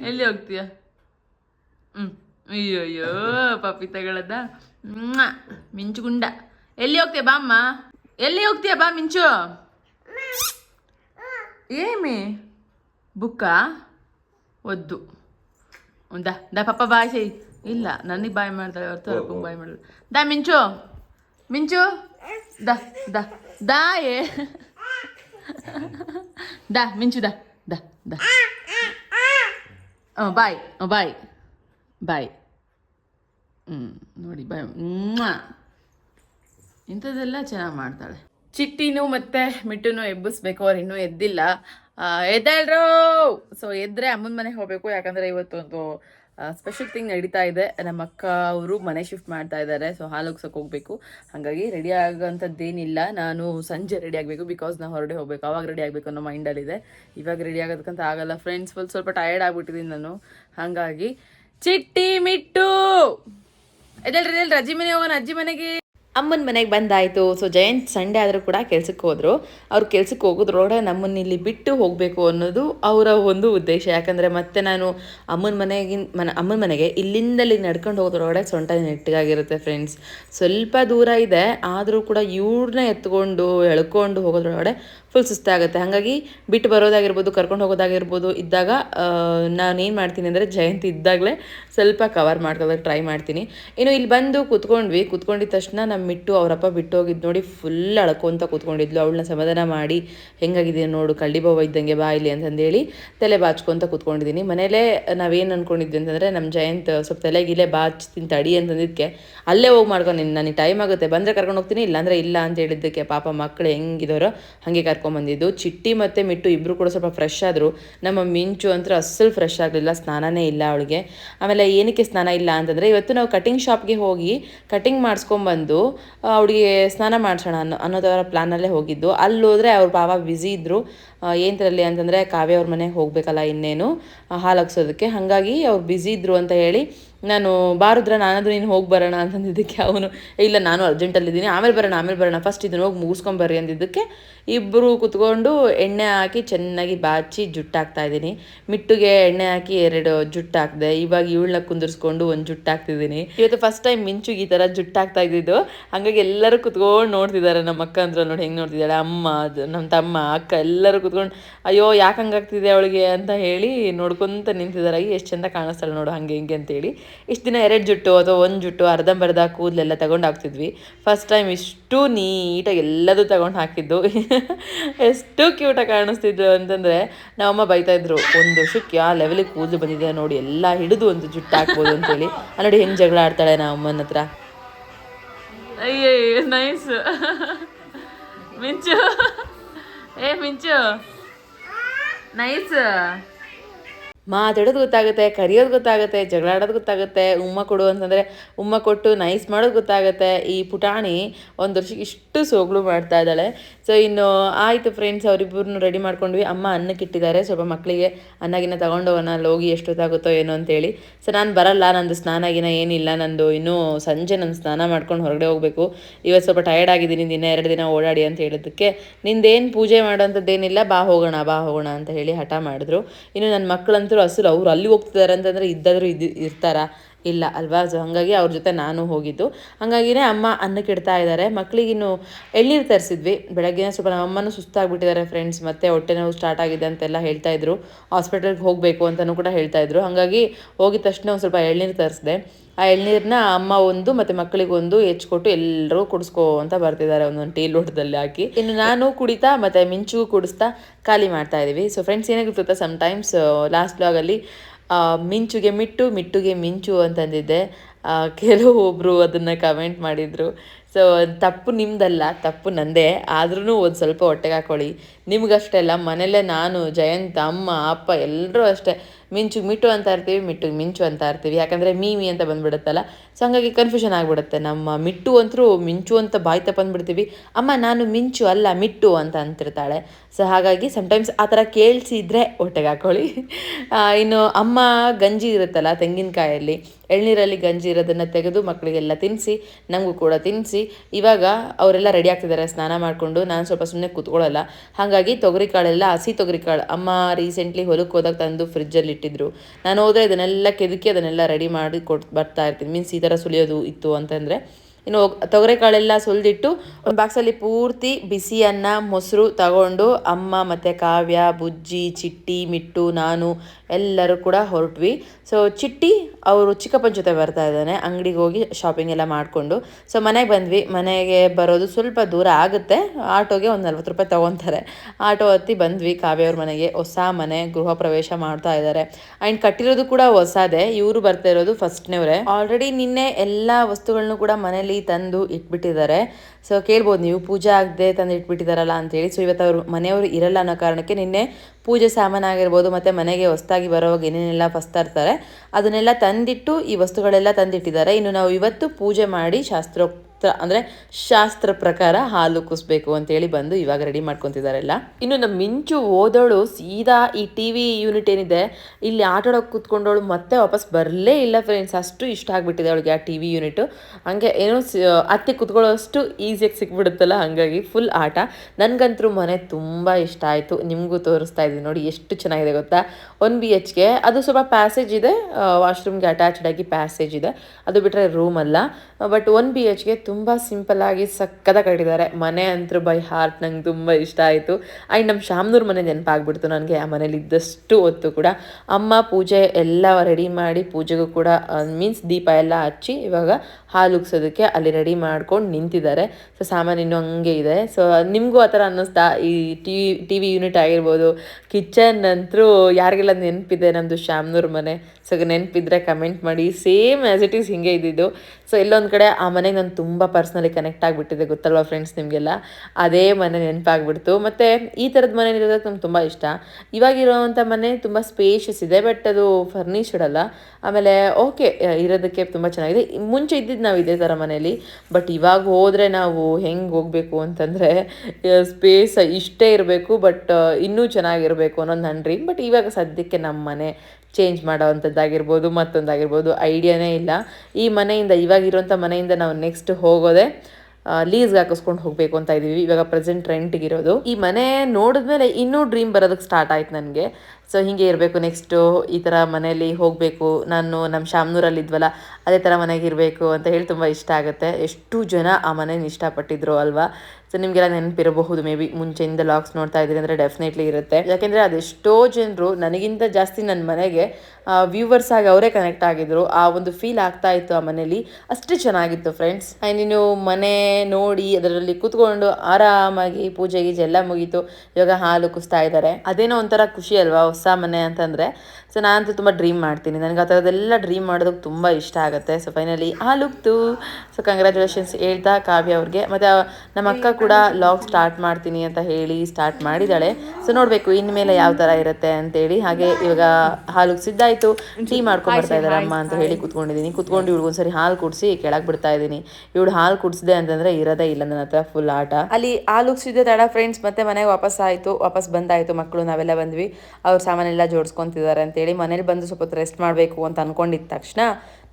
ಎಲ್ಲಿ ಹೋಗ್ತೀಯ? ಹ್ಞೂ ಅಯ್ಯೋ ಅಯ್ಯೋ ಪಪ್ಪಿ ಮಿಂಚು ಮಿಂಚುಗುಂಡ. ಎಲ್ಲಿ ಹೋಗ್ತೀಯ ಬಾ ಅಮ್ಮ? ಎಲ್ಲಿ ಹೋಗ್ತೀಯ ಬಾ ಮಿಂಚು? ಏಮಿ ಬುಕ್ಕ? ಒದ್ದು. ದ ದ ಪಪ್ಪ ಬಾಯ್ ಸೈ. ಇಲ್ಲ, ನನಗೆ ಬಾಯ್ ಮಾಡ್ತಾಳೆ ಹೊರತು ಅಪ್ಪಂಗೆ ಬಾಯ್ ಮಾಡಲ್ಲ ದಾ, ಮಿಂಚು. ಮಿಂಚು. ದ ದ, ದಾ, ಏ. ದ, ಮಿಂಚು, ದ ದ ದ. ಹ್ಞೂ ಬಾಯ್. ಬಾಯ್. ಬಾಯ್. ಹ್ಞೂ ನೋಡಿ, ಬಾಯ್. ಇಂಥದ್ದೆಲ್ಲ ಚೆನ್ನಾಗಿ ಮಾಡ್ತಾಳೆ. ಚಿಟ್ಟಿನೂ ಮತ್ತು ಮಿಟ್ಟುನು ಎಬ್ಬಿಸ್ಬೇಕು, ಅವ್ರು ಇನ್ನೂ ಎದ್ದಿಲ್ಲ. ಎದ್ದೇಳ್ರು ಸೊ ಎದ್ರೆ ಅಮ್ಮನ ಮನೆಗೆ ಹೋಗ್ಬೇಕು, ಯಾಕಂದ್ರೆ ಇವತ್ತೊಂದು ಸ್ಪೆಷಲ್ ಥಿಂಗ್ ನಡೀತಾ ಇದೆ. ನಮ್ಮ ಅಕ್ಕ ಅವರು ಮನೆ ಶಿಫ್ಟ್ ಮಾಡ್ತಾ ಇದ್ದಾರೆ ಸೊ ಹಾಲು ಹೋಗ್ಸಕ್ ಹೋಗ್ಬೇಕು. ಹಾಗಾಗಿ ರೆಡಿ ಆಗೋಂಥದ್ದೇನಿಲ್ಲ ನಾನು ಸಂಜೆ ರೆಡಿ ಆಗಬೇಕು ಬಿಕಾಸ್ ನಾವು ಹೊರಡೆ ಹೋಗ್ಬೇಕು. ಅವಾಗ ರೆಡಿ ಆಗಬೇಕು ಅನ್ನೋ ಮೈಂಡಲ್ಲಿದೆ ಇವಾಗ ರೆಡಿ ಆಗೋದಕ್ಕಂತ ಆಗಲ್ಲ ಫ್ರೆಂಡ್ಸ್ ಫುಲ್ ಸ್ವಲ್ಪ ಟಯರ್ಡ್ ಆಗ್ಬಿಟ್ಟಿದ್ದೀನಿ ನಾನು. ಹಾಗಾಗಿ ಚಿಟ್ಟಿ ಮಿಟ್ಟು! ಎದಲ್ರಿ ಎದಲ್ರಿ ಅಜ್ಜಿ ಮನೆ ಹೋಗೋಣ, ಅಜ್ಜಿ ಮನೆಗೆ! ಅಮ್ಮನ ಮನೆಗೆ ಬಂದಾಯಿತು. ಸೊ ಜಯಂತ್ ಸಂಡೇ ಆದರೂ ಕೂಡ ಕೆಲಸಕ್ಕೆ ಹೋದರು. ಅವ್ರು ಕೆಲಸಕ್ಕೆ ಹೋಗೋದ್ರೊಳಗೆ ನಮ್ಮನ್ನ ಇಲ್ಲಿ ಬಿಟ್ಟು ಹೋಗಬೇಕು ಅನ್ನೋದು ಅವರ ಒಂದು ಉದ್ದೇಶ. ಯಾಕಂದರೆ ಮತ್ತೆ ನಾನು ಅಮ್ಮನ ಮನೆಗಿನ ಮನ, ಅಮ್ಮನ ಮನೆಗೆ ಇಲ್ಲಿಂದಲ್ಲಿ ನಡ್ಕೊಂಡು ಹೋಗೋದ್ರೊಳಗಡೆ ಸೊಂಟ ನೆಟ್ಟಗಾಗಿರುತ್ತೆ ಫ್ರೆಂಡ್ಸ್ ಸ್ವಲ್ಪ ದೂರ ಇದೆ. ಆದರೂ ಕೂಡ ಇವ್ರನ್ನ ಎತ್ಕೊಂಡು ಎಳ್ಕೊಂಡು ಹೋಗೋದ್ರೊಳಗಡೆ ಫುಲ್ ಸುಸ್ತಾಗುತ್ತೆ. ಹಾಗಾಗಿ ಬಿಟ್ಟು ಬರೋದಾಗಿರ್ಬೋದು, ಕರ್ಕೊಂಡು ಹೋಗೋದಾಗಿರ್ಬೋದು ಇದ್ದಾಗ ನಾನೇನು ಮಾಡ್ತೀನಿ ಅಂದರೆ ಜಯಂತಿ ಇದ್ದಾಗಲೇ ಸ್ವಲ್ಪ ಕವರ್ ಮಾಡ್ಕೊಳ್ಳೋಕೆ ಟ್ರೈ ಮಾಡ್ತೀನಿ. ಇನ್ನು ಇಲ್ಲಿ ಬಂದು ಕುತ್ಕೊಂಡ್ವಿ. ಕುತ್ಕೊಂಡಿದ ತಕ್ಷಣ ನಮ್ಮ ಮಿಟ್ಟು ಅವರಪ್ಪ ಬಿಟ್ಟು ಹೋಗಿದ್ದು ನೋಡಿ ಫುಲ್ ಅಳ್ಕೊಂತ ಕೂತ್ಕೊಂಡಿದ್ಲು. ಅವಳನ್ನ ಸಮಾಧಾನ ಮಾಡಿ, ಹೆಂಗಾಗಿದೆ ನೋಡು ಕಳ್ಳಿಬವ್ವ ಇದ್ದಂಗೆ ಬಾ ಇಲ್ಲಿ ಅಂತಂದೇಳಿ ತಲೆ ಬಾಚ್ಕೊಂತ ಕೂತ್ಕೊಂಡಿದ್ದೀನಿ ಮನೇಲೇ ನಾವೇನು ಅನ್ಕೊಂಡಿದ್ವಿ ಅಂತಂದರೆ ನಮ್ಮ ಜಯಂತ್ ಸ್ವಲ್ಪ ತಲೆಗಿಲೆ ಬಾಚ್ತೀನಿ ತಡಿ ಅಂತಂದಿದ್ದಕ್ಕೆ ಅಲ್ಲೇ ಹೋಗಿ ಮಾಡ್ಕೊಂಡು ನನಗೆ ಟೈಮ್ ಆಗುತ್ತೆ, ಬಂದರೆ ಕರ್ಕೊಂಡು ಹೋಗ್ತೀನಿ, ಇಲ್ಲಾಂದರೆ ಇಲ್ಲ ಅಂತ ಹೇಳಿದ್ದಕ್ಕೆ ಪಾಪ ಮಕ್ಕಳು ಹೆಂಗಿದಾರೋ ಹಾಗೆ ಕರ್ಕೊಂಬಂದಿದ್ದು ಚಿಟ್ಟಿ ಮತ್ತು ಮಿಟ್ಟು ಇಬ್ಬರು ಕೂಡ ಸ್ವಲ್ಪ ಫ್ರೆಶ್ ಆದರು. ನಮ್ಮ ಮಿಂಚು ಅಂತೂ ಅಸ್ಸಲು ಫ್ರೆಶ್ ಆಗಲಿಲ್ಲ, ಸ್ನಾನನೇ ಇಲ್ಲ ಅವಳಿಗೆ. ಆಮೇಲೆ ಏನಕ್ಕೆ ಸ್ನಾನ ಇಲ್ಲ ಅಂತಂದರೆ, ಇವತ್ತು ನಾವು ಕಟಿಂಗ್ ಶಾಪ್ಗೆ ಹೋಗಿ ಕಟಿಂಗ್ ಮಾಡಿಸ್ಕೊಂಬಂದು ಅವಳಿಗೆ ಸ್ನಾನ ಮಾಡಿಸೋಣ ಅನ್ನೋ ಅನ್ನೋದವರ ಪ್ಲ್ಯಾನಲ್ಲೇ ಹೋಗಿದ್ದು. ಅಲ್ಲಿ ಹೋದರೆ ಅವ್ರ ಬಾವ ಬ್ಯುಸಿ ಇದ್ದರು ಏನರಲ್ಲಿ ಅಂತಂದರೆ ಕಾವ್ಯ ಅವ್ರ ಮನೆಗೆ ಹೋಗಬೇಕಲ್ಲ ಇನ್ನೇನು ಹಾಲು ಹಾಕ್ಸೋದಕ್ಕೆ. ಹಾಗಾಗಿ ಅವ್ರು ಬ್ಯುಸಿ ಇದ್ದರು ಅಂತ ಹೇಳಿ ನಾನು ಬಾರುದ್ರ ನಾನಾದರೂ ನೀನು ಹೋಗಿ ಬರೋಣ ಅಂತಂದಿದ್ದಕ್ಕೆ ಅವನು ಇಲ್ಲ, ನಾನು ಅರ್ಜೆಂಟಲ್ಲಿದ್ದೀನಿ ಆಮೇಲೆ ಬರೋಣ ಆಮೇಲೆ ಬರೋಣ ಫಸ್ಟ್ ಇದನ್ನ ಹೋಗಿ ಮುಗಿಸ್ಕೊಂಬರ್ರಿ ಅಂದಿದ್ದಕ್ಕೆ ಇಬ್ಬರು ಕುತ್ಕೊಂಡು ಎಣ್ಣೆ ಹಾಕಿ ಚೆನ್ನಾಗಿ ಬಾಚಿ ಜುಟ್ಟು ಹಾಕ್ತಾ ಇದ್ದೀನಿ. ಮಿಟ್ಟುಗೆ ಎಣ್ಣೆ ಹಾಕಿ ಎರಡು ಜುಟ್ಟು ಹಾಕಿದೆ, ಇವಾಗ ಇವಳನ್ನ ಕುಂದಿರ್ಸ್ಕೊಂಡು ಒಂದು ಜುಟ್ಟು ಹಾಕ್ತಿದ್ದೀನಿ. ಇವತ್ತು ಫಸ್ಟ್ ಟೈಮ್ ಮಿಂಚುಗೆ ಈ ಥರ ಜುಟ್ಟು ಹಾಕ್ತಾ ಇದ್ದಿದ್ದು. ಹಾಗಾಗಿ ಎಲ್ಲರೂ ಕುತ್ಕೊಂಡು ನೋಡ್ತಿದ್ದಾರೆ ನಮ್ಮ ಅಕ್ಕ ಅಂದ್ರೆ ನೋಡಿ, ಹೆಂಗೆ ನೋಡ್ತಿದ್ದಾಳೆ? ಅಮ್ಮ ನಮ್ಮ ತಮ್ಮ, ಅಕ್ಕ ಎಲ್ಲರೂ ಕುತ್ಕೊಂಡು, ಅಯ್ಯೋ, ಯಾಕೆ ಹಂಗಾಗ್ತಿದೆ ಅವಳಿಗೆ? ಅಂತ ಹೇಳಿ ನೋಡ್ಕೊಂತ ನಿಂತಿದ್ದಾರೆ. ಎಷ್ಟು ಚಂದ ಕಾಣಿಸ್ತಾಳೆ ನೋಡು, ಹಂಗೆ ಹಿಂಗೆ ಅಂತೇಳಿ. ಇಷ್ಟು ದಿನ ಎರಡು ಜುಟ್ಟು ಅಥವಾ ಒಂದು ಜುಟ್ಟು, ಅರ್ಧಂಬರ್ಧ ಕೂದಲೆಲ್ಲ ತಗೊಂಡು ಹಾಕ್ತಿದ್ವಿ. ಫಸ್ಟ್ ಟೈಮ್ ಇಷ್ಟು ನೀಟಾಗಿ ಎಲ್ಲದೂ ತಗೊಂಡು ಹಾಕಿದ್ದು. ಎಷ್ಟು ಕ್ಯೂಟಾಗಿ ಕಾಣಿಸ್ತಿದ್ರು ಅಂತಂದರೆ, ನಮ್ಮಮ್ಮ ಬೈತಾ ಇದ್ರು, ಒಂದು ವರ್ಷಕ್ಕೆ ಆ ಲೆವೆಲಿಗೆ ಕೂದಲು ಬಂದಿದೆ ನೋಡಿ, ಎಲ್ಲ ಹಿಡಿದು ಒಂದು ಜುಟ್ಟು ಹಾಕ್ಬೋದು ಅಂತೇಳಿ ನೋಡಿ ಹೆಂಗೆ ಜಗಳ ಆಡ್ತಾಳೆ ನಮ್ಮ ಅಮ್ಮನ ಹತ್ರ. ಅಯ್ಯ ನೈಸ್ ಮಿಂಚು. ಏ, ಮಿಂಚು. ನೈಸ್. ಮಾತಾಡೋದು ಗೊತ್ತಾಗುತ್ತೆ, ಕರಿಯೋದು ಗೊತ್ತಾಗುತ್ತೆ ಜಗಳಾಡೋದು ಗೊತ್ತಾಗುತ್ತೆ, ಉಮ್ಮ ಕೊಡು ಅಂತಂದರೆ ಉಮ್ಮ ಕೊಟ್ಟು ನೈಸ್ ಮಾಡೋದು ಗೊತ್ತಾಗುತ್ತೆ. ಈ ಪುಟಾಣಿ ಒಂದು ವರ್ಷಕ್ಕೆ ಇಷ್ಟು ಸೋಗಳು ಮಾಡ್ತಾ ಇದ್ದಾಳೆ. ಸೊ ಇನ್ನು ಆಯಿತು ಫ್ರೆಂಡ್ಸ್ ಅವರಿಬ್ಬರನ್ನು ರೆಡಿ ಮಾಡ್ಕೊಂಡ್ವಿ. ಅಮ್ಮ ಅನ್ನಕ್ಕೆ ಇಟ್ಟಿದ್ದಾರೆ. ಸ್ವಲ್ಪ ಮಕ್ಕಳಿಗೆ ಅನ್ನಗಿನ ತಗೊಂಡೋಗೋಣ ಅಲ್ಲಿ ಹೋಗಿ ಎಷ್ಟೊತ್ತಾಗುತ್ತೋ ಏನೋ ಅಂತೇಳಿ. ಸೊ ನಾನು ಬರಲ್ಲ. ನಂದು ಸ್ನಾನ ಗಿನ ಏನಿಲ್ಲ. ನಂದು ಇನ್ನೂ ಸಂಜೆ ನಾನು ಸ್ನಾನ ಮಾಡ್ಕೊಂಡು ಹೊರಗಡೆ ಹೋಗಬೇಕು. ಇವತ್ತು ಸ್ವಲ್ಪ ಟಯರ್ಡ್ ಆಗಿದ್ದೀನಿ. ದಿನ ಎರಡು ದಿನ ಓಡಾಡಿ ಅಂತ ಹೇಳೋದಕ್ಕೆ ನಿಂದೇನು ಪೂಜೆ ಮಾಡೋಂಥದ್ದೇನಿಲ್ಲ. ಬಾ ಹೋಗೋಣ ಬಾ ಹೋಗೋಣ ಅಂತ ಹೇಳಿ ಹಠ ಮಾಡಿದ್ರು. ಇನ್ನು ನನ್ನ ಮಕ್ಕಳಂತರೂ ಅಸಲು ಅವರು ಅಲ್ಲಿ ಹೋಗ್ತಿದ್ದಾರೆ ಅಂತಂದರೆ ಇದ್ದಾದರೂ ಇದು ಇರ್ತಾರಾ? ಇಲ್ಲ ಅಲ್ವಾ? ಸೊ ಹಾಗಾಗಿ ಅವ್ರ ಜೊತೆ ನಾನು ಹೋಗಿದ್ದು. ಹಾಗಾಗಿನೇ ಅಮ್ಮ ಅನ್ನಕ್ಕೆ ಇಡ್ತಾ ಇದ್ದಾರೆ. ಮಕ್ಕಳಿಗಿನ್ನು ಎಳ್ನೀರು ತರಿಸಿದ್ವಿ. ಬೆಳಗ್ಗೆ ಸ್ವಲ್ಪ ನಮ್ಮ ಅಮ್ಮನೂ ಸುಸ್ತಾಗ್ಬಿಟ್ಟಿದ್ದಾರೆ ಫ್ರೆಂಡ್ಸ್ ಮತ್ತೆ ಹೊಟ್ಟೆ ನೋವು ಸ್ಟಾರ್ಟ್ ಆಗಿದೆ ಅಂತೆಲ್ಲ ಹೇಳ್ತಾ ಇದ್ರು. ಹಾಸ್ಪಿಟಲ್ಗೆ ಹೋಗಬೇಕು ಅಂತಲೂ ಕೂಡ ಹೇಳ್ತಾ ಇದ್ರು. ಹಾಗಾಗಿ ಹೋಗಿದ ತಕ್ಷಣ ಒಂದು ಸ್ವಲ್ಪ ಎಳ್ನೀರು ತರಿಸಿದೆ. ಆ ಎಳ್ನೀರನ್ನ ಅಮ್ಮ ಒಂದು, ಮತ್ತು ಮಕ್ಕಳಿಗೊಂದು ಹೆಚ್ಚಿಕೊಟ್ಟು ಎಲ್ಲರೂ ಕುಡಿಸ್ಕೋ ಅಂತ ಬರ್ತಿದ್ದಾರೆ ಒಂದೊಂದು ಟೀ ಲೋಟದಲ್ಲಿ ಹಾಕಿ. ಇನ್ನು ನಾನು ಕುಡಿತಾ, ಮತ್ತು ಮಿಂಚು ಕುಡಿಸ್ತಾ ಖಾಲಿ ಮಾಡ್ತಾ ಇದ್ದೀವಿ ಸೊ ಫ್ರೆಂಡ್ಸ್ ಏನಾಗುತ್ತೆ ಗೊತ್ತಾ ಸಮ್ಟೈಮ್ಸ್ ಲಾಸ್ಟ್ ಬ್ಲಾಗಲ್ಲಿ ಮಿಂಚುಗೆ ಮಿಟ್ಟು, ಮಿಟ್ಟುಗೆ ಮಿಂಚು ಅಂತಂದಿದ್ದೆ. ಕೆಲವೊಬ್ಬರು ಅದನ್ನು ಕಮೆಂಟ್ ಮಾಡಿದರು. ಸೊ ತಪ್ಪು ನಿಮ್ಮದಲ್ಲ ತಪ್ಪು ನಂದೇ. ಆದ್ರೂ ಒಂದು ಸ್ವಲ್ಪ ಹೊಟ್ಟೆಗೆ ಹಾಕೊಳ್ಳಿ. ನಿಮ್ಗಷ್ಟೇ ಅಲ್ಲ, ಮನೆಯಲ್ಲೇ ನಾನು, ಜಯಂತ್, ಅಮ್ಮ, ಅಪ್ಪ ಎಲ್ಲರೂ ಅಷ್ಟೇ. ಮಿಂಚು ಮಿಟ್ಟು ಅಂತ ಇರ್ತೀವಿ ಮಿಟ್ಟು ಮಿಂಚು ಅಂತ ಇರ್ತೀವಿ. ಯಾಕಂದರೆ ಮೀಮಿ ಅಂತ ಬಂದ್ಬಿಡುತ್ತಲ್ಲ. ಸೊ ಹಂಗಾಗಿ ಕನ್ಫ್ಯೂಷನ್ ಆಗಿಬಿಡುತ್ತೆ. ನಮ್ಮ ಮಿಟ್ಟು ಅಂತರೂ ಮಿಂಚು ಅಂತ ಬಾಯ್ ತಪ್ಪಂದ್ಬಿಡ್ತೀವಿ ಅಮ್ಮ, ನಾನು ಮಿಂಚು ಅಲ್ಲ, ಮಿಟ್ಟು ಅಂತ ಅಂತಿರ್ತಾಳೆ. ಸೊ ಹಾಗಾಗಿ ಸಮ್ಟೈಮ್ಸ್ ಆ ಥರ ಕೇಳಿಸಿದ್ರೆ ಹೊಟ್ಟೆಗೆ ಹಾಕೊಳ್ಳಿ. ಇನ್ನು ಅಮ್ಮ ಗಂಜಿ ಇರುತ್ತಲ್ಲ ತೆಂಗಿನಕಾಯಲ್ಲಿ. ಎಳ್ನೀರಲ್ಲಿ ಗಂಜಿ ಇರೋದನ್ನು ತೆಗೆದು ಮಕ್ಕಳಿಗೆಲ್ಲ ತಿನ್ನಿಸಿ ನಮಗೂ ಕೂಡ ತಿನ್ನಿಸಿ ಇವಾಗ ಅವರೆಲ್ಲ ರೆಡಿ ಆಗ್ತಿದ್ದಾರೆ, ಸ್ನಾನ ಮಾಡಿಕೊಂಡು. ನಾನು ಸ್ವಲ್ಪ ಸುಮ್ಮನೆ ಕೂತ್ಕೊಳ್ಳಲ್ಲ. ಹಾಗಾಗಿ ತೊಗರಿಕಾಳೆಲ್ಲ ಹಸಿ ತೊಗರಿಕಾಳು ಅಮ್ಮ ರೀಸೆಂಟ್ಲಿ ಹೊಲಕ್ಕೆ ಹೋದಾಗ ತಂದು ಫ್ರಿಜ್ಜಲ್ಲಿ ಇಟ್ಟಿದ್ರು ನಾನು ಹೋದರೆ ಇದನ್ನೆಲ್ಲ ಕೆದಕಿ ಅದನ್ನೆಲ್ಲ ರೆಡಿ ಮಾಡಿ ಕೊಟ್ಟು ಬರ್ತಾ ಇರ್ತೀನಿ. ಮೀನ್ಸ್ ಈ ಥರ ಸುಲಿಯೋದು ಇತ್ತು ಅಂತಂದರೆ ಇನ್ನು ತೊಗರೆಕಾಳೆಲ್ಲ ಸುಲಿದಿಟ್ಟು, ಒಂದು ಬಾಕ್ಸಲ್ಲಿ ಪೂರ್ತಿ ಬಿಸಿ ಅನ್ನ ಮೊಸರು ತಗೊಂಡು ಅಮ್ಮ ಮತ್ತು ಕಾವ್ಯ, ಬುಜ್ಜಿ, ಚಿಟ್ಟಿ, ಮಿಟ್ಟು, ನಾನು ಎಲ್ಲರೂ ಕೂಡ ಹೊರಟ್ವಿ. ಸೊ ಚಿಟ್ಟಿ ಅವರು ಚಿಕ್ಕಪ್ಪನ ಜೊತೆ ಬರ್ತಾ ಇದ್ದಾನೆ, ಅಂಗಡಿಗೆ ಹೋಗಿ ಶಾಪಿಂಗ್ ಎಲ್ಲ ಮಾಡಿಕೊಂಡು. ಸೊ ಮನೆಗೆ ಬಂದ್ವಿ. ಮನೆಗೆ ಬರೋದು ಸ್ವಲ್ಪ ದೂರ ಆಗುತ್ತೆ. ಆಟೋಗೆ ಒಂದು ನಲ್ವತ್ತು ರೂಪಾಯಿ ತೊಗೊತಾರೆ. ಆಟೋ ಹತ್ತಿ ಬಂದ್ವಿ ಕಾವ್ಯವ್ರ ಮನೆಗೆ. ಹೊಸ ಮನೆ, ಗೃಹ ಪ್ರವೇಶ ಮಾಡ್ತಾ ಇದ್ದಾರೆ. ಆ್ಯಂಡ್ ಕಟ್ಟಿರೋದು ಕೂಡ ಹೊಸದೇ. ಇವರು ಬರ್ತಾ ಇರೋದು ಫಸ್ಟ್ನೇವ್ರೆ ಆಲ್ರೆಡಿ ನಿನ್ನೆ ಎಲ್ಲ ವಸ್ತುಗಳನ್ನು ಕೂಡ ಮನೇಲಿ ಮನೆಯಲ್ಲಿ ತಂದು ಇಟ್ಬಿಟ್ಟಿದ್ದಾರೆ. ಸೊ ಕೇಳ್ಬೋದು ನೀವು ಪೂಜೆ ಆಗದೆ ತಂದು ಇಟ್ಬಿಟ್ಟಿದ್ದಾರಲ್ಲ ಅಂತೇಳಿ. ಸೊ ಇವತ್ತು ಅವರು ಮನೆಯವರು ಇರಲ್ಲ ಅನ್ನೋ ಕಾರಣಕ್ಕೆ ನಿನ್ನೆ ಪೂಜೆ ಸಾಮಾನು ಆಗಿರ್ಬೋದು ಮತ್ತು ಮನೆಗೆ ಹೊಸ್ದಾಗಿ ಬರೋವಾಗ ಏನೇನೆಲ್ಲ ಫಸ್ಟ್ ತರ್ತಾರೆ ಅದನ್ನೆಲ್ಲ ತಂದಿಟ್ಟು ಈ ವಸ್ತುಗಳೆಲ್ಲ ತಂದಿಟ್ಟಿದ್ದಾರೆ. ಇನ್ನು ನಾವು ಇವತ್ತು ಪೂಜೆ ಮಾಡಿ ಶಾಸ್ತ್ರೋಕ್ತ ಅಂದರೆ ಶಾಸ್ತ್ರ ಪ್ರಕಾರ ಹಾಲು ಕುಸ್ಬೇಕು ಅಂತೇಳಿ ಬಂದು ಇವಾಗ ರೆಡಿ ಮಾಡ್ಕೊತಿದ್ದಾರೆಲ್ಲ ಇನ್ನು ನಮ್ಮ ಮಿಂಚು ಓದೋಳು ಸೀದಾ ಈ ಟಿ ವಿ ಯೂನಿಟ್ ಏನಿದೆ, ಇಲ್ಲಿ ಆಟ ಆಡೋಕೆ ಕೂತ್ಕೊಂಡವಳು ಮತ್ತೆ ವಾಪಸ್ ಬರಲೇ ಇಲ್ಲ ಫ್ರೆಂಡ್ಸ್ ಅಷ್ಟು ಇಷ್ಟ ಆಗಿಬಿಟ್ಟಿದೆ ಅವಳಿಗೆ ಆ ಟಿ ವಿ ಯೂನಿಟು ಹಂಗೆ ಏನೋ ಅತ್ತೆ ಕೂತ್ಕೊಳ್ಳೋಷ್ಟು ಈಸಿಯಾಗಿ ಸಿಕ್ಬಿಡುತ್ತಲ್ಲ, ಹಾಗಾಗಿ ಫುಲ್ ಆಟ. ನನಗಂತೂ ಮನೆ ತುಂಬ ಇಷ್ಟ ಆಯಿತು. ನಿಮಗೂ ತೋರಿಸ್ತಾ ಇದ್ದೀನಿ ನೋಡಿ ಎಷ್ಟು ಚೆನ್ನಾಗಿದೆ ಗೊತ್ತಾ? ಒನ್ ಬಿ ಎಚ್ಗೆ ಅದು ಸ್ವಲ್ಪ ಪ್ಯಾಸೇಜ್ ಇದೆ. ವಾಶ್ರೂಮ್ಗೆ ಅಟ್ಯಾಚ್ಡ್ ಆಗಿ ಪ್ಯಾಸೇಜ್ ಇದೆ. ಅದು ಬಿಟ್ಟರೆ ರೂಮ್ ಅಲ್ಲ. ಬಟ್ ಒನ್ ಬಿ ಎಚ್ಗೆ ತುಂಬ ಸಿಂಪಲ್ ಆಗಿ ಸಕ್ಕದಾಗಿ ಕಟ್ಟಿದ್ದಾರೆ. ಮನೆ ಅಂತೂ ಬೈ ಹಾರ್ಟ್ ನಂಗೆ ತುಂಬ ಇಷ್ಟ ಆಯಿತು. ಆ್ಯಂಡ್ ನಮ್ಮ ಶಾಮ್ನೂರ್ ಮನೆ ನೆನಪಾಗ್ಬಿಡ್ತು ನನಗೆ, ಆ ಮನೇಲಿ ಇದ್ದಷ್ಟು ಹೊತ್ತು ಕೂಡ. ಅಮ್ಮ ಪೂಜೆ ಎಲ್ಲ ರೆಡಿ ಮಾಡಿ ಪೂಜೆಗೂ ಕೂಡ ಮೀನ್ಸ್ ದೀಪ ಎಲ್ಲ ಹಚ್ಚಿ ಇವಾಗ ಹಾಲು ಉಗ್ಸೋದಕ್ಕೆ ಅಲ್ಲಿ ರೆಡಿ ಮಾಡ್ಕೊಂಡು ನಿಂತಿದ್ದಾರೆ. ಸೊ ಸಾಮಾನು ಇನ್ನೂ ಹಂಗೆ ಇದೆ. ಸೊ ನಿಮಗೂ ಆ ಥರ ಅನ್ನಿಸ್ತಾ? ಈ ಟಿ ಟಿ ವಿ ಯೂನಿಟ್ ಆಗಿರ್ಬೋದು ಕಿಚನ್ ಅಂತೂ ಯಾರಿಗೆಲ್ಲ ನೆನಪಿದೆ ನಮ್ಮದು ಶಾಮ್ನೂರ್ ಮನೆ? ಸೊ ನೆನಪಿದ್ರೆ ಕಮೆಂಟ್ ಮಾಡಿ. ಸೇಮ್ ಆ್ಯಸ್ ಇಟ್ ಈಸ್ ಹಿಂಗೆ ಇದ್ದಿದ್ದು. ಸೊ ಇಲ್ಲೊಂದು ಕಡೆ ಆ ಮನೆಗೆ ನಾನು ತುಂಬ ಪರ್ಸ್ನಲಿ ಕನೆಕ್ಟ್ ಆಗಿಬಿಟ್ಟಿದೆ, ಗೊತ್ತಲ್ವಾ ಫ್ರೆಂಡ್ಸ್ ನಿಮಗೆಲ್ಲ? ಅದೇ ಮನೆ ನೆನಪಾಗ್ಬಿಡ್ತು. ಮತ್ತು ಈ ಥರದ ಮನೆ ಇರೋದಕ್ಕೆ ನಮ್ಗೆ ತುಂಬ ಇಷ್ಟ. ಇವಾಗಿರುವಂಥ ಮನೆ ತುಂಬ ಸ್ಪೇಷಿಯಸ್ ಇದೆ ಬಟ್ ಅದು ಫರ್ನಿಷಡ್ ಅಲ್ಲ. ಆಮೇಲೆ ಓಕೆ ಇರೋದಕ್ಕೆ ತುಂಬ ಚೆನ್ನಾಗಿದೆ. ಮುಂಚೆ ಇದ್ದಿದ್ದು ನಾವು ಇದೇ ಥರ ಮನೇಲಿ ಬಟ್ ಇವಾಗ ಹೋದರೆ ನಾವು ಹೆಂಗೆ ಹೋಗಬೇಕು ಅಂತಂದರೆ ಸ್ಪೇಸ್ ಇಷ್ಟೇ ಇರಬೇಕು ಬಟ್ ಇನ್ನೂ ಚೆನ್ನಾಗಿರಬೇಕು ಅನ್ನೋದು ನನ್ನ ಡ್ರೀಮ್ ಬಟ್ ಇವಾಗ ಸದ್ಯಕ್ಕೆ ನಮ್ಮ ಮನೆ ಚೇಂಜ್ ಮಾಡೋವಂಥದ್ದಾಗಿರ್ಬೋದು, ಮತ್ತೊಂದಾಗಿರ್ಬೋದು ಐಡಿಯಾನೇ ಇಲ್ಲ. ಈ ಮನೆಯಿಂದ, ಇವಾಗಿರುವಂಥ ಮನೆಯಿಂದ ನಾವು ನೆಕ್ಸ್ಟ್ ಹೋಗೋದೇ ಲೀಸ್ಗೆ ಹಾಕಿಸ್ಕೊಂಡು ಹೋಗಬೇಕು ಅಂತ ಇದ್ದೀವಿ. ಇವಾಗ ಪ್ರೆಸೆಂಟ್ ರೆಂಟಿಗಿರೋದು ಈ ಮನೆ ನೋಡಿದ್ಮೇಲೆ ಇನ್ನೂ ಡ್ರೀಮ್ ಬರೋದಕ್ಕೆ ಸ್ಟಾರ್ಟ್ ಆಯ್ತು ನನಗೆ. ಸೊ ಹೀಗೆ ಇರಬೇಕು ನೆಕ್ಸ್ಟು ಈ ಥರ ಮನೆಯಲ್ಲಿ ಹೋಗಬೇಕು. ನಾನು ನಮ್ಮ ಶಾಮ್ನೂರಲ್ಲಿ ಇದ್ವಲ್ಲ, ಅದೇ ಥರ ಮನೆಗೆ ಇರಬೇಕು ಅಂತ ಹೇಳಿ ತುಂಬ ಇಷ್ಟ ಆಗುತ್ತೆ. ಎಷ್ಟು ಜನ ಆ ಮನೇನ ಇಷ್ಟಪಟ್ಟಿದ್ರು ಅಲ್ವಾ? ಸೊ ನಿಮಗೆಲ್ಲ ನೆನಪಿರಬಹುದು ಮೇ ಬಿ ಮುಂಚೆಯಿಂದ ಲಾಗ್ಸ್ ನೋಡ್ತಾ ಇದ್ದೀರಿ ಅಂದರೆ ಡೆಫಿನೆಟ್ಲಿ ಇರುತ್ತೆ. ಯಾಕೆಂದರೆ ಅದೆಷ್ಟೋ ಜನರು ನನಗಿಂತ ಜಾಸ್ತಿ ನನ್ನ ಮನೆಗೆ ವ್ಯೂವರ್ಸ್ ಆಗಿ ಅವರೇ ಕನೆಕ್ಟ್ ಆಗಿದ್ರು. ಆ ಒಂದು ಫೀಲ್ ಆಗ್ತಾ ಇತ್ತು ಆ ಮನೇಲಿ. ಅಷ್ಟೇ ಚೆನ್ನಾಗಿತ್ತು ಫ್ರೆಂಡ್ಸ್ ಆ್ಯಂಡ್ ನೀನು ಮನೆ ನೋಡಿ ಅದರಲ್ಲಿ ಕೂತ್ಕೊಂಡು ಆರಾಮಾಗಿ ಪೂಜೆ ಗೀಜೆ ಎಲ್ಲ ಮುಗೀತು. ಇವಾಗ ಹಾಲು ಕುಸ್ತಾ ಇದ್ದಾರೆ. ಅದೇನೋ ಒಂಥರ ಖುಷಿ ಅಲ್ವಾ, ಹೊಸ ಮನೆ ಅಂತಂದರೆ. ಸೊ ನಾನಂತೂ ತುಂಬ ಡ್ರೀಮ್ ಮಾಡ್ತೀನಿ. ನನಗೆ ಆ ಥರದ್ದೆಲ್ಲ ಡ್ರೀಮ್ ಮಾಡೋದಕ್ಕೆ ತುಂಬ ಇಷ್ಟ ಆಗುತ್ತೆ. ಸೊ ಫೈನಲಿ ಆ ಲುಕ್ತು ಸೊ ಕಂಗ್ರ್ಯಾಚುಲೇಷನ್ಸ್ ಹೇಳ್ತಾ ಕಾವ್ಯ ಅವ್ರಿಗೆ. ಮತ್ತು ನಮ್ಮ ಅಕ್ಕ ಕೂಡ ಲಾಗ್ ಸ್ಟಾರ್ಟ್ ಮಾಡ್ತೀನಿ ಅಂತ ಹೇಳಿ ಸ್ಟಾರ್ಟ್ ಮಾಡಿದ್ದಾಳೆ. ಸೊ ನೋಡಬೇಕು ಇನ್ಮೇಲೆ ಯಾವ ಥರ ಇರುತ್ತೆ ಅಂತೇಳಿ. ಹಾಗೆ ಇವಾಗ ಹಾಲು ಸಿದ್ಧಾಯಿತು ಟೀ ಮಾಡ್ಕೊಂಡು ಬರ್ತಾ ಇದ್ದಾರೆ ಅಮ್ಮ ಅಂತ ಹೇಳಿ ಕುತ್ಕೊಂಡಿದ್ದೀನಿ. ಕುತ್ಕೊಂಡು ಇವಳು ಒಂದ್ಸರಿ ಹಾಲು ಕುಡಿಸಿ ಕೆಳಗೆ ಬಿಡ್ತಾ ಇದ್ದೀನಿ. ಇವಳು ಹಾಲು ಕುಡಿಸಿದೆ ಅಂತಂದ್ರೆ ಇರೋದೇ ಇಲ್ಲ ನನ್ನ ಹತ್ರ ಫುಲ್ ಆಟ. ಅಲ್ಲಿ ಹಾಲು ಸಿದ್ದೆ ತಡ ಫ್ರೆಂಡ್ಸ್ ಮತ್ತೆ ಮನೆಗೆ ವಾಪಸ್ ಆಯಿತು. ವಾಪಸ್ ಬಂದಾಯಿತು ಮಕ್ಕಳು. ನಾವೆಲ್ಲ ಬಂದ್ವಿ. ಅವ್ರ ಸಾಮಾನೆಲ್ಲ ಜೋಡಿಸ್ಕೊತಿದ್ದಾರೆ ಅಂತೇಳಿ ಮನೇಲಿ ಬಂದು ಸ್ವಲ್ಪ ರೆಸ್ಟ್ ಮಾಡಬೇಕು ಅಂತ ಅಂದ್ಕೊಂಡಿದ್ದ ತಕ್ಷಣ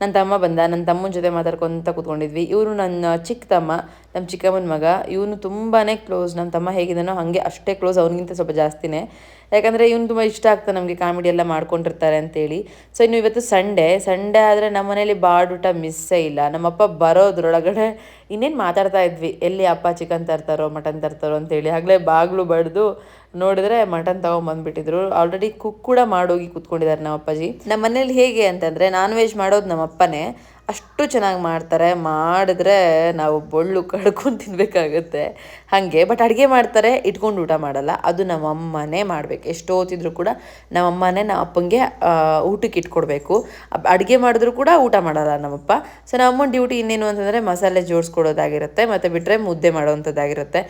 ನನ್ನ ತಮ್ಮ ಬಂದ ನನ್ನ ತಮ್ಮನ ಜೊತೆ ಮಾತಾಡ್ಕೊಂತ ಕೂತ್ಕೊಂಡಿದ್ವಿ. ಇವರು ನನ್ನ ಚಿಕ್ಕ ತಮ್ಮ ನಮ್ಮ ಚಿಕ್ಕಮ್ಮನ ಮಗ. ಇವನು ತುಂಬಾ ಕ್ಲೋಸ್ ನನ್ನ ತಮ್ಮ ಹೇಗಿದ್ದಾನೋ ಹಾಗೆ ಅಷ್ಟೇ ಕ್ಲೋಸ್ ಅವನಿಗಿಂತ ಸ್ವಲ್ಪ ಜಾಸ್ತಿನೇ. ಯಾಕಂದರೆ ಇವನು ತುಂಬ ಇಷ್ಟ ಆಗ್ತಾ ನಮಗೆ ಕಾಮಿಡಿ ಎಲ್ಲ ಮಾಡ್ಕೊಂಡಿರ್ತಾರೆ ಅಂತೇಳಿ. ಸೊ ಇನ್ನು ಇವತ್ತು ಸಂಡೇ ಸಂಡೇ ಆದರೆ ನಮ್ಮ ಮನೇಲಿ ಬಾಡೂಟ ಮಿಸ್ಸೇ ಇಲ್ಲ. ನಮ್ಮಪ್ಪ ಬರೋದ್ರೊಳಗಡೆ ಇನ್ನೇನು ಮಾತಾಡ್ತಾ ಇದ್ವಿ. ಎಲ್ಲಿ ಅಪ್ಪ ಚಿಕನ್ ತರ್ತಾರೋ ಮಟನ್ ತರ್ತಾರೋ ಅಂತೇಳಿ. ಆಗಲೇ ಬಾಗಿಲು ಬಡ್ದು ನೋಡಿದ್ರೆ ಮಟನ್ ತಗೊಂಬಂದ್ಬಿಟ್ಟಿದ್ರು. ಆಲ್ರೆಡಿ ಕುಕ್ ಕೂಡ ಮಾಡೋಗಿ ಕೂತ್ಕೊಂಡಿದ್ದಾರೆ ನಮ್ಮ ಅಪ್ಪಾಜಿ ನಮ್ಮ ಮನೇಲಿ ಹೇಗೆ ಅಂತಂದರೆ ನಾನ್ ವೆಜ್ ಮಾಡೋದು ನಮ್ಮ ಅಪ್ಪನೇ ಅಷ್ಟು ಚೆನ್ನಾಗಿ ಮಾಡ್ತಾರೆ. ಮಾಡಿದ್ರೆ ನಾವು ಬೊಳ್ಳು ಕಡ್ಕೊಂಡು ತಿನ್ಬೇಕಾಗುತ್ತೆ. ಹಾಗೆ ಬಟ್ ಅಡುಗೆ ಮಾಡ್ತಾರೆ, ಇಟ್ಕೊಂಡು ಊಟ ಮಾಡಲ್ಲ. ಅದು ನಮ್ಮ ಅಮ್ಮನೇ ಮಾಡಬೇಕು. ಎಷ್ಟು ಹೊತ್ತಿದ್ರು ಕೂಡ ನಮ್ಮ ಅಮ್ಮನೇ ನಮ್ಮ ಅಪ್ಪಂಗೆ ಊಟಕ್ಕೆ ಇಟ್ಕೊಡ್ಬೇಕು. ಅಡುಗೆ ಮಾಡಿದ್ರು ಕೂಡ ಊಟ ಮಾಡಲ್ಲ ನಮ್ಮಪ್ಪ. ಸೊ ನಮ್ಮ ಅಮ್ಮನ ಡ್ಯೂಟಿ ಇನ್ನೇನು ಅಂತಂದರೆ ಮಸಾಲೆ ಜೋಡಿಸ್ಕೊಡೋದಾಗಿರುತ್ತೆ, ಮತ್ತು ಬಿಟ್ಟರೆ ಮುದ್ದೆ ಮಾಡೋವಂಥದ್ದಾಗಿರುತ್ತೆ.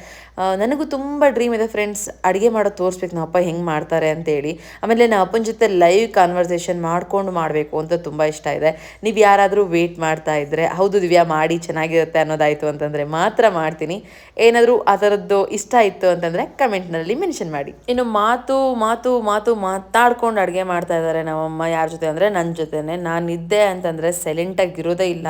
ನನಗೂ ತುಂಬ ಡ್ರೀಮ್ ಇದೆ ಫ್ರೆಂಡ್ಸ್ ಅಡುಗೆ ಮಾಡೋದು ತೋರಿಸ್ಬೇಕು. ನಮ್ಮಪ್ಪ ಹೆಂಗೆ ಮಾಡ್ತಾರೆ ಅಂತೇಳಿ. ಆಮೇಲೆ ನಮ್ಮ ಅಪ್ಪನ ಜೊತೆ ಲೈವ್ ಕಾನ್ವರ್ಸೇಷನ್ ಮಾಡ್ಕೊಂಡು ಮಾಡಬೇಕು ಅಂತ ತುಂಬ ಇಷ್ಟ ಇದೆ. ನೀವು ಯಾರಾದರೂ ವೇಟ್ ಮಾಡ್ತಾ ಇದ್ದರೆ ಹೌದು ದಿವ್ಯಾ, ಮಾಡಿ, ಚೆನ್ನಾಗಿರುತ್ತೆ ಅನ್ನೋದಾಯಿತು ಅಂತಂದರೆ ಮಾತ್ರ ಮಾಡ್ತೀನಿ. ಏನಾದರೂ ಆ ಥರದ್ದು ಇಷ್ಟ ಇತ್ತು ಅಂತಂದರೆ ಕಮೆಂಟ್ನಲ್ಲಿ ಮೆನ್ಷನ್ ಮಾಡಿ. ಇನ್ನು ಮಾತು ಮಾತು ಮಾತು ಮಾತಾಡ್ಕೊಂಡು ಅಡುಗೆ ಮಾಡ್ತಾ ಇದ್ದಾರೆ ನಮ್ಮಮ್ಮ. ಯಾರ ಜೊತೆ ಅಂದರೆ ನನ್ನ ಜೊತೆನೆ. ನಾನು ಇದ್ದೆ ಅಂತಂದರೆ ಸೈಲೆಂಟಾಗಿ ಇರೋದೇ ಇಲ್ಲ.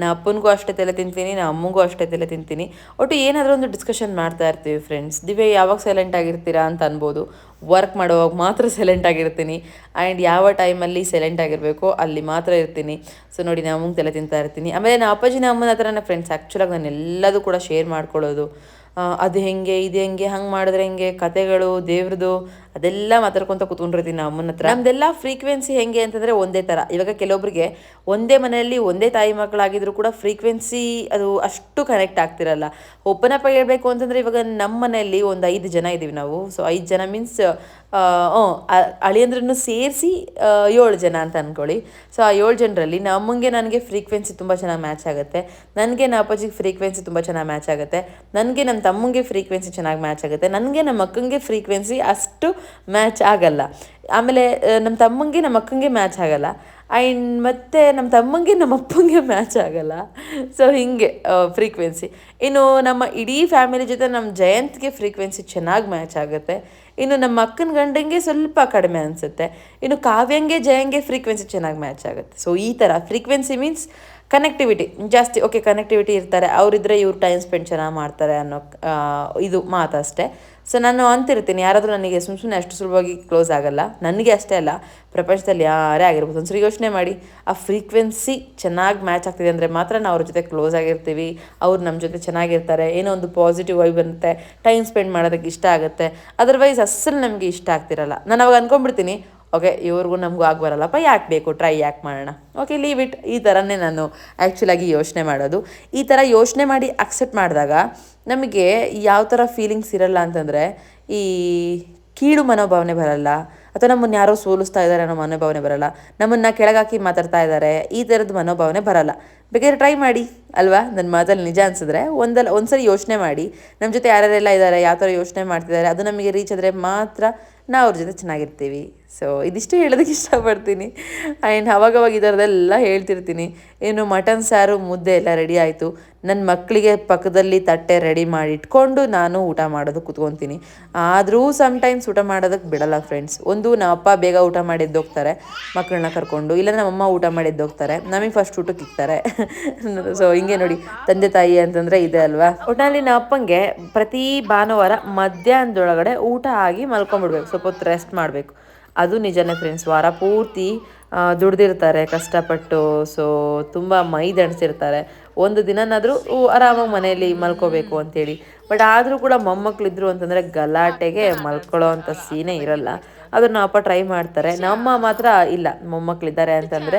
ನಾ ಅಪ್ಪನಿಗೂ ಅಷ್ಟೇ ತಲೆ ತಿಂತೀನಿ, ನಾ ಅಮ್ಮಗೂ ಅಷ್ಟೇ ತಲೆ ತಿಂತೀನಿ. ಒಟ್ಟು ಏನಾದರೂ ಒಂದು ಡಿಸ್ಕಷನ್ ಮಾಡ್ತಾ ಇರ್ತೀವಿ ಫ್ರೆಂಡ್ಸ್ ದಿವ್ಯ, ಯಾವಾಗ ಸೈಲೆಂಟ್ ಆಗಿರ್ತೀರಾ ಅಂತ ಅನ್ಬೋದು. ವರ್ಕ್ ಮಾಡುವಾಗ ಮಾತ್ರ ಸೈಲೆಂಟ್ ಆಗಿರ್ತೀನಿ. ಆ್ಯಂಡ್ ಯಾವ ಟೈಮಲ್ಲಿ ಸೈಲೆಂಟ್ ಆಗಿರಬೇಕು ಅಲ್ಲಿ ಮಾತ್ರ ಇರ್ತೀನಿ. ಸೊ ನೋಡಿ ನಾನು ಅಮ್ಮಂಗೆ ತಲೆ ತಿಂತಾ ಇರ್ತೀನಿ. ಆಮೇಲೆ ನಮ್ಮ ಅಪ್ಪಾಜಿ ನಮ್ಮ ಹತ್ರ ನನ್ನ ಫ್ರೆಂಡ್ಸ್ ಆ್ಯಕ್ಚುಲಾಗಿ ನಾನು ಎಲ್ಲದೂ ಕೂಡ ಶೇರ್ ಮಾಡ್ಕೊಳ್ಳೋದು. ಅದು ಹೇಗೆ ಇದು ಹೆಂಗೆ ಹಂಗೆ ಮಾಡಿದ್ರೆ ಹೆಂಗೆ ಕತೆಗಳು ದೇವ್ರದ್ದು ಅದೆಲ್ಲ ಮಾತಾಡ್ಕೊತ ಕೂತ್ಕೊಂಡಿರ್ತೀನಿ ನಮ್ಮ ಅಮ್ಮನ ಹತ್ರ. ನಮ್ದೆಲ್ಲ ಫ್ರೀಕ್ವೆನ್ಸಿ ಹೆಂಗೆ ಅಂತಂದ್ರೆ ಒಂದೇ ತರ. ಇವಾಗ ಕೆಲವೊಬ್ರಿಗೆ ಒಂದೇ ಮನೆಯಲ್ಲಿ ಒಂದೇ ತಾಯಿ ಮಕ್ಕಳಾಗಿದ್ರು ಕೂಡ ಫ್ರೀಕ್ವೆನ್ಸಿ ಅದು ಅಷ್ಟು ಕನೆಕ್ಟ್ ಆಗ್ತಿರಲ್ಲ. ಓಪನ್ ಅಪ್ ಹೇಳ್ಬೇಕು ಅಂತಂದ್ರೆ ಇವಾಗ ನಮ್ಮ ಮನೆಯಲ್ಲಿ ಒಂದು ಐದು ಜನ ಇದೀವಿ ನಾವು. ಸೊ ಐದು ಜನ ಮೀನ್ಸ್ ಅಳಿಯಂದ್ರನ್ನು ಸೇರಿಸಿ ಏಳು ಜನ ಅಂತ ಅನ್ಕೊಳ್ಳಿ. ಸೊ ಆ ಏಳು ಜನರಲ್ಲಿ ನಮ್ಮಂಗೆ ನನಗೆ ಫ್ರೀಕ್ವೆನ್ಸಿ ತುಂಬ ಚೆನ್ನಾಗಿ ಮ್ಯಾಚ್ ಆಗುತ್ತೆ. ನನಗೆ ನಮ್ಮ ಅಪ್ಪಾಜಿಗೆ ಫ್ರೀಕ್ವೆನ್ಸಿ ತುಂಬ ಚೆನ್ನಾಗಿ ಮ್ಯಾಚ್ ಆಗುತ್ತೆ. ನನಗೆ ನಮ್ಮ ತಮ್ಮಂಗೆ ಫ್ರೀಕ್ವೆನ್ಸಿ ಚೆನ್ನಾಗಿ ಮ್ಯಾಚ್ ಆಗುತ್ತೆ. ನನಗೆ ನಮ್ಮ ಅಕ್ಕಂಗೆ ಫ್ರೀಕ್ವೆನ್ಸಿ ಅಷ್ಟು ಮ್ಯಾಚ್ ಆಗಲ್ಲ. ಆಮೇಲೆ ನಮ್ಮ ತಮ್ಮಂಗೆ, ನಮ್ಮ ಅಕ್ಕಂಗೆ ಮ್ಯಾಚ್ ಆಗಲ್ಲ. ಆ್ಯಂಡ್ ಮತ್ತು ನಮ್ಮ ತಮ್ಮಂಗೆ, ನಮ್ಮ ಅಪ್ಪಂಗೆ ಮ್ಯಾಚ್ ಆಗಲ್ಲ. ಸೊ ಹೀಗೆ ಫ್ರೀಕ್ವೆನ್ಸಿ ಇನ್ನು ನಮ್ಮ ಇಡೀ ಫ್ಯಾಮಿಲಿ ಜೊತೆ ನಮ್ಮ ಜಯಂತ್ಗೆ ಫ್ರೀಕ್ವೆನ್ಸಿ ಚೆನ್ನಾಗಿ ಮ್ಯಾಚ್ ಆಗುತ್ತೆ. ಇನ್ನು ನಮ್ಮ ಅಕ್ಕನ ಗಂಡಂಗೆ ಸ್ವಲ್ಪ ಕಡಿಮೆ ಅನಿಸುತ್ತೆ. ಇನ್ನು ಕಾವ್ಯಂಗೆ, ಜಯಂಗೆ ಫ್ರೀಕ್ವೆನ್ಸಿ ಚೆನ್ನಾಗಿ ಮ್ಯಾಚ್ ಆಗುತ್ತೆ. ಸೊ ಈ ಥರ ಫ್ರೀಕ್ವೆನ್ಸಿ ಮೀನ್ಸ್ ಕನೆಕ್ಟಿವಿಟಿ ಜಾಸ್ತಿ ಓಕೆ ಕನೆಕ್ಟಿವಿಟಿ ಇರ್ತಾರೆ. ಅವರಿದ್ದರೆ ಇವ್ರು ಟೈಮ್ ಸ್ಪೆಂಡ್ ಚೆನ್ನಾಗಿ ಮಾಡ್ತಾರೆ ಅನ್ನೋ ಇದು ಮಾತಷ್ಟೇ. ಸೊ ನಾನು ಅಂತಿರ್ತೀನಿ, ಯಾರಾದರೂ ನನಗೆ ಸುಮ್ಮ ಸುಮ್ಮನೆ ಅಷ್ಟು ಸುಲಭವಾಗಿ ಕ್ಲೋಸ್ ಆಗಲ್ಲ. ನನಗೆ ಅಷ್ಟೇ ಅಲ್ಲ, ಪ್ರಪಂಚದಲ್ಲಿ ಯಾರೇ ಆಗಿರ್ಬೋದು. ಒಂದ್ಸರಿ ಯೋಚನೆ ಮಾಡಿ, ಆ ಫ್ರೀಕ್ವೆನ್ಸಿ ಚೆನ್ನಾಗಿ ಮ್ಯಾಚ್ ಆಗ್ತಿದೆ ಅಂದರೆ ಮಾತ್ರ ನಾವು ಅವ್ರ ಜೊತೆ ಕ್ಲೋಸ್ ಆಗಿರ್ತೀವಿ. ಅವ್ರು ನಮ್ಮ ಜೊತೆ ಚೆನ್ನಾಗಿರ್ತಾರೆ, ಏನೋ ಒಂದು ಪಾಸಿಟಿವ್ ವೈಬ್ ಬರುತ್ತೆ ಟೈಮ್ ಸ್ಪೆಂಡ್ ಮಾಡೋದಕ್ಕೆ ಇಷ್ಟ ಆಗುತ್ತೆ. ಅದರ್ವೈಸ್ ಅಸಲು ನಮಗೆ ಇಷ್ಟ ಆಗ್ತಿರಲ್ಲ. ನಾನು ಅವಾಗ ಅಂದ್ಕೊಂಡ್ಬಿಡ್ತೀನಿ ಓಕೆ ಇವ್ರಿಗೂ ನಮಗೂ ಆಗಿ ಬರಲ್ಲಪ್ಪ, ಯಾಕೆ ಬೇಕು? ಟ್ರೈ ಯಾಕೆ ಮಾಡೋಣ? ಓಕೆ ಲೀವ್ ಇಟ್ ಈ ಥರನೇ ನಾನು ಆ್ಯಕ್ಚುಲಾಗಿ ಯೋಚನೆ ಮಾಡೋದು. ಈ ಥರ ಯೋಚನೆ ಮಾಡಿ ಅಕ್ಸೆಪ್ಟ್ ಮಾಡಿದಾಗ ನಮಗೆ ಯಾವ ಥರ ಫೀಲಿಂಗ್ಸ್ ಇರಲ್ಲ ಅಂತಂದರೆ ಈ ಕೀಳು ಮನೋಭಾವನೆ ಬರಲ್ಲ, ಅಥವಾ ನಮ್ಮನ್ನು ಯಾರೋ ಸೋಲಿಸ್ತಾ ಇದ್ದಾರೆ ಅನ್ನೋ ಮನೋಭಾವನೆ ಬರಲ್ಲ, ನಮ್ಮನ್ನು ಕೆಳಗಾಕಿ ಮಾತಾಡ್ತಾ ಇದ್ದಾರೆ ಈ ಥರದ ಮನೋಭಾವನೆ ಬರಲ್ಲ. ಬೇಕಾದ್ರೆ ಟ್ರೈ ಮಾಡಿ, ಅಲ್ವಾ? ನನ್ನ ಮಾತಲ್ಲಿ ನಿಜ ಅನ್ಸಿದ್ರೆ ಒಂದಲ್ಲ, ಒಂದ್ಸರಿ ಯೋಚನೆ ಮಾಡಿ. ನಮ್ಮ ಜೊತೆ ಯಾರ್ಯಾರೆಲ್ಲ ಇದ್ದಾರೆ ಯಾವ ಥರ ಯೋಚನೆ ಮಾಡ್ತಿದ್ದಾರೆ ಅದು ನಮಗೆ ರೀಚ್ ಆದರೆ ಮಾತ್ರ ನಾವು ಅವ್ರ ಜೊತೆ ಚೆನ್ನಾಗಿರ್ತೀವಿ. ಸೊ ಇದಿಷ್ಟು ಹೇಳೋದಕ್ಕೆ ಇಷ್ಟಪಡ್ತೀನಿ. ಆ್ಯಂಡ್ ಅವಾಗವಾಗ ಈ ಥರದ್ದೆಲ್ಲ ಹೇಳ್ತಿರ್ತೀನಿ. ಏನು ಮಟನ್ ಸಾರು ಮುದ್ದೆ ಎಲ್ಲ ರೆಡಿ ಆಯಿತು. ನನ್ನ ಮಕ್ಕಳಿಗೆ ಪಕ್ಕದಲ್ಲಿ ತಟ್ಟೆ ರೆಡಿ ಮಾಡಿ ಇಟ್ಕೊಂಡು ನಾನು ಊಟ ಮಾಡೋದು ಕುತ್ಕೊತೀನಿ. ಆದರೂ ಸಮ್ಟೈಮ್ಸ್ ಊಟ ಮಾಡೋದಕ್ಕೆ ಬಿಡಲ್ಲ ಫ್ರೆಂಡ್ಸ್ ಒಂದು ನಮ್ಮ ಅಪ್ಪ ಬೇಗ ಊಟ ಮಾಡಿದ್ದು ಹೋಗ್ತಾರೆ ಮಕ್ಕಳನ್ನ ಕರ್ಕೊಂಡು. ಇಲ್ಲ, ನಮ್ಮಮ್ಮ ಊಟ ಮಾಡಿದ್ದೋಗ್ತಾರೆ ನಮಗೆ ಫಸ್ಟ್ ಊಟಕ್ಕೆ ಇಕ್ತಾರೆ. ಸೊ ಹಿಂಗೆ ನೋಡಿ, ತಂದೆ ತಾಯಿ ಅಂತಂದರೆ ಇದೆ ಅಲ್ವಾ? ಒಟ್ಟಿನಲ್ಲಿ ನಮ್ಮ ಅಪ್ಪಂಗೆ ಪ್ರತಿ ಭಾನುವಾರ ಮಧ್ಯಾಹ್ನದೊಳಗಡೆ ಊಟ ಆಗಿ ಮಲ್ಕೊಂಡ್ಬಿಡ್ಬೇಕು. ಸ್ವಲ್ಪ ಹೊತ್ತು ರೆಸ್ಟ್ ಮಾಡಬೇಕು. ಅದು ನಿಜನೇ ಫ್ರೆಂಡ್ಸ್ ವಾರ ಪೂರ್ತಿ ದುಡ್ದಿರ್ತಾರೆ, ಕಷ್ಟಪಟ್ಟು. ಸೊ ತುಂಬ ಮೈ ದಣಿಸಿರ್ತಾರೆ. ಒಂದು ದಿನನಾದರೂ ಆರಾಮಾಗಿ ಮನೆಯಲ್ಲಿ ಮಲ್ಕೋಬೇಕು ಅಂತೇಳಿ. ಬಟ್ ಆದರೂ ಕೂಡ ಮೊಮ್ಮಕ್ಕಳಿದ್ರು ಅಂತಂದರೆ ಗಲಾಟೆಗೆ ಮಲ್ಕೊಳ್ಳೋ ಅಂಥ ಸೀನೇ ಇರಲ್ಲ. ಅದನ್ನು ಅಪ್ಪ ಟ್ರೈ ಮಾಡ್ತಾರೆ. ನಮ್ಮ ಮಾತ್ರ ಇಲ್ಲ ಮೊಮ್ಮಕ್ಕಳಿದ್ದಾರೆ ಅಂತಂದರೆ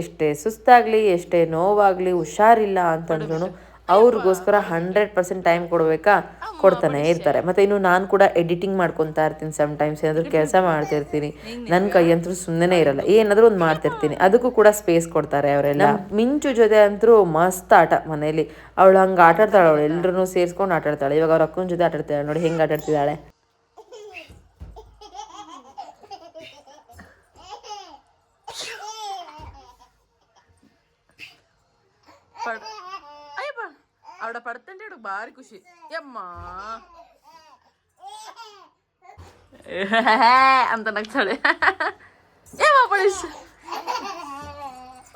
ಎಷ್ಟೇ ಸುಸ್ತಾಗಲಿ ಎಷ್ಟೇ ನೋವಾಗಲಿ ಹುಷಾರಿಲ್ಲ ಅಂತಂದ್ರೂ ಅವ್ರಿಗೋಸ್ಕರ ಹಂಡ್ರೆಡ್ ಪರ್ಸೆಂಟ್ ಟೈಮ್ ಕೊಡಬೇಕಾ? ಕೊಡ್ತಾನೆ ಇರ್ತಾರೆ. ಮತ್ತೆ ಇನ್ನು ನಾನು ಕೂಡ ಎಡಿಟಿಂಗ್ ಮಾಡ್ಕೊತಾ ಇರ್ತೀನಿ ಸಮ್ ಟೈಮ್ಸ್ ಏನಾದರೂ ಕೆಲಸ ಮಾಡ್ತಿರ್ತೀನಿ. ನನ್ನ ಕೈ ಅಂತೂ ಸುಮ್ಮನೆ ಇರಲ್ಲ. ಏನಾದರೂ ಒಂದು ಮಾಡ್ತಿರ್ತೀನಿ. ಅದಕ್ಕೂ ಕೂಡ ಸ್ಪೇಸ್ ಕೊಡ್ತಾರೆ ಅವರೆಲ್ಲ. ಮಿಂಚು ಜೊತೆ ಅಂತೂ ಮಸ್ತ್ ಆಟ ಮನೆಯಲ್ಲಿ. ಅವಳು ಹಂಗೆ ಆಟಾಡ್ತಾಳೆ ಅವಳು. ಎಲ್ಲರೂ ಸೇರಿಸ್ಕೊಂಡು ಆಟಾಡ್ತಾಳೆ. ಇವಾಗ ಅವ್ರ ಅಕ್ಕನ ಜೊತೆ ಆಟಾಡ್ತಾಳೆ ನೋಡಿ ಹೆಂಗೆ ಆಟ ಆಡ್ತಿದ್ದಾಳೆ ಪಡ್ ಅಯ್ಯಪ್ಪ ಅವಡ ಪಡ್ತಂటే ಇಡಕ್ ಭಾರಿ ಖುಷಿ ಯಮ್ಮ ಅಂತ ನಗ್ತಾಳೆ ಏಮ ಪಡಿಸ್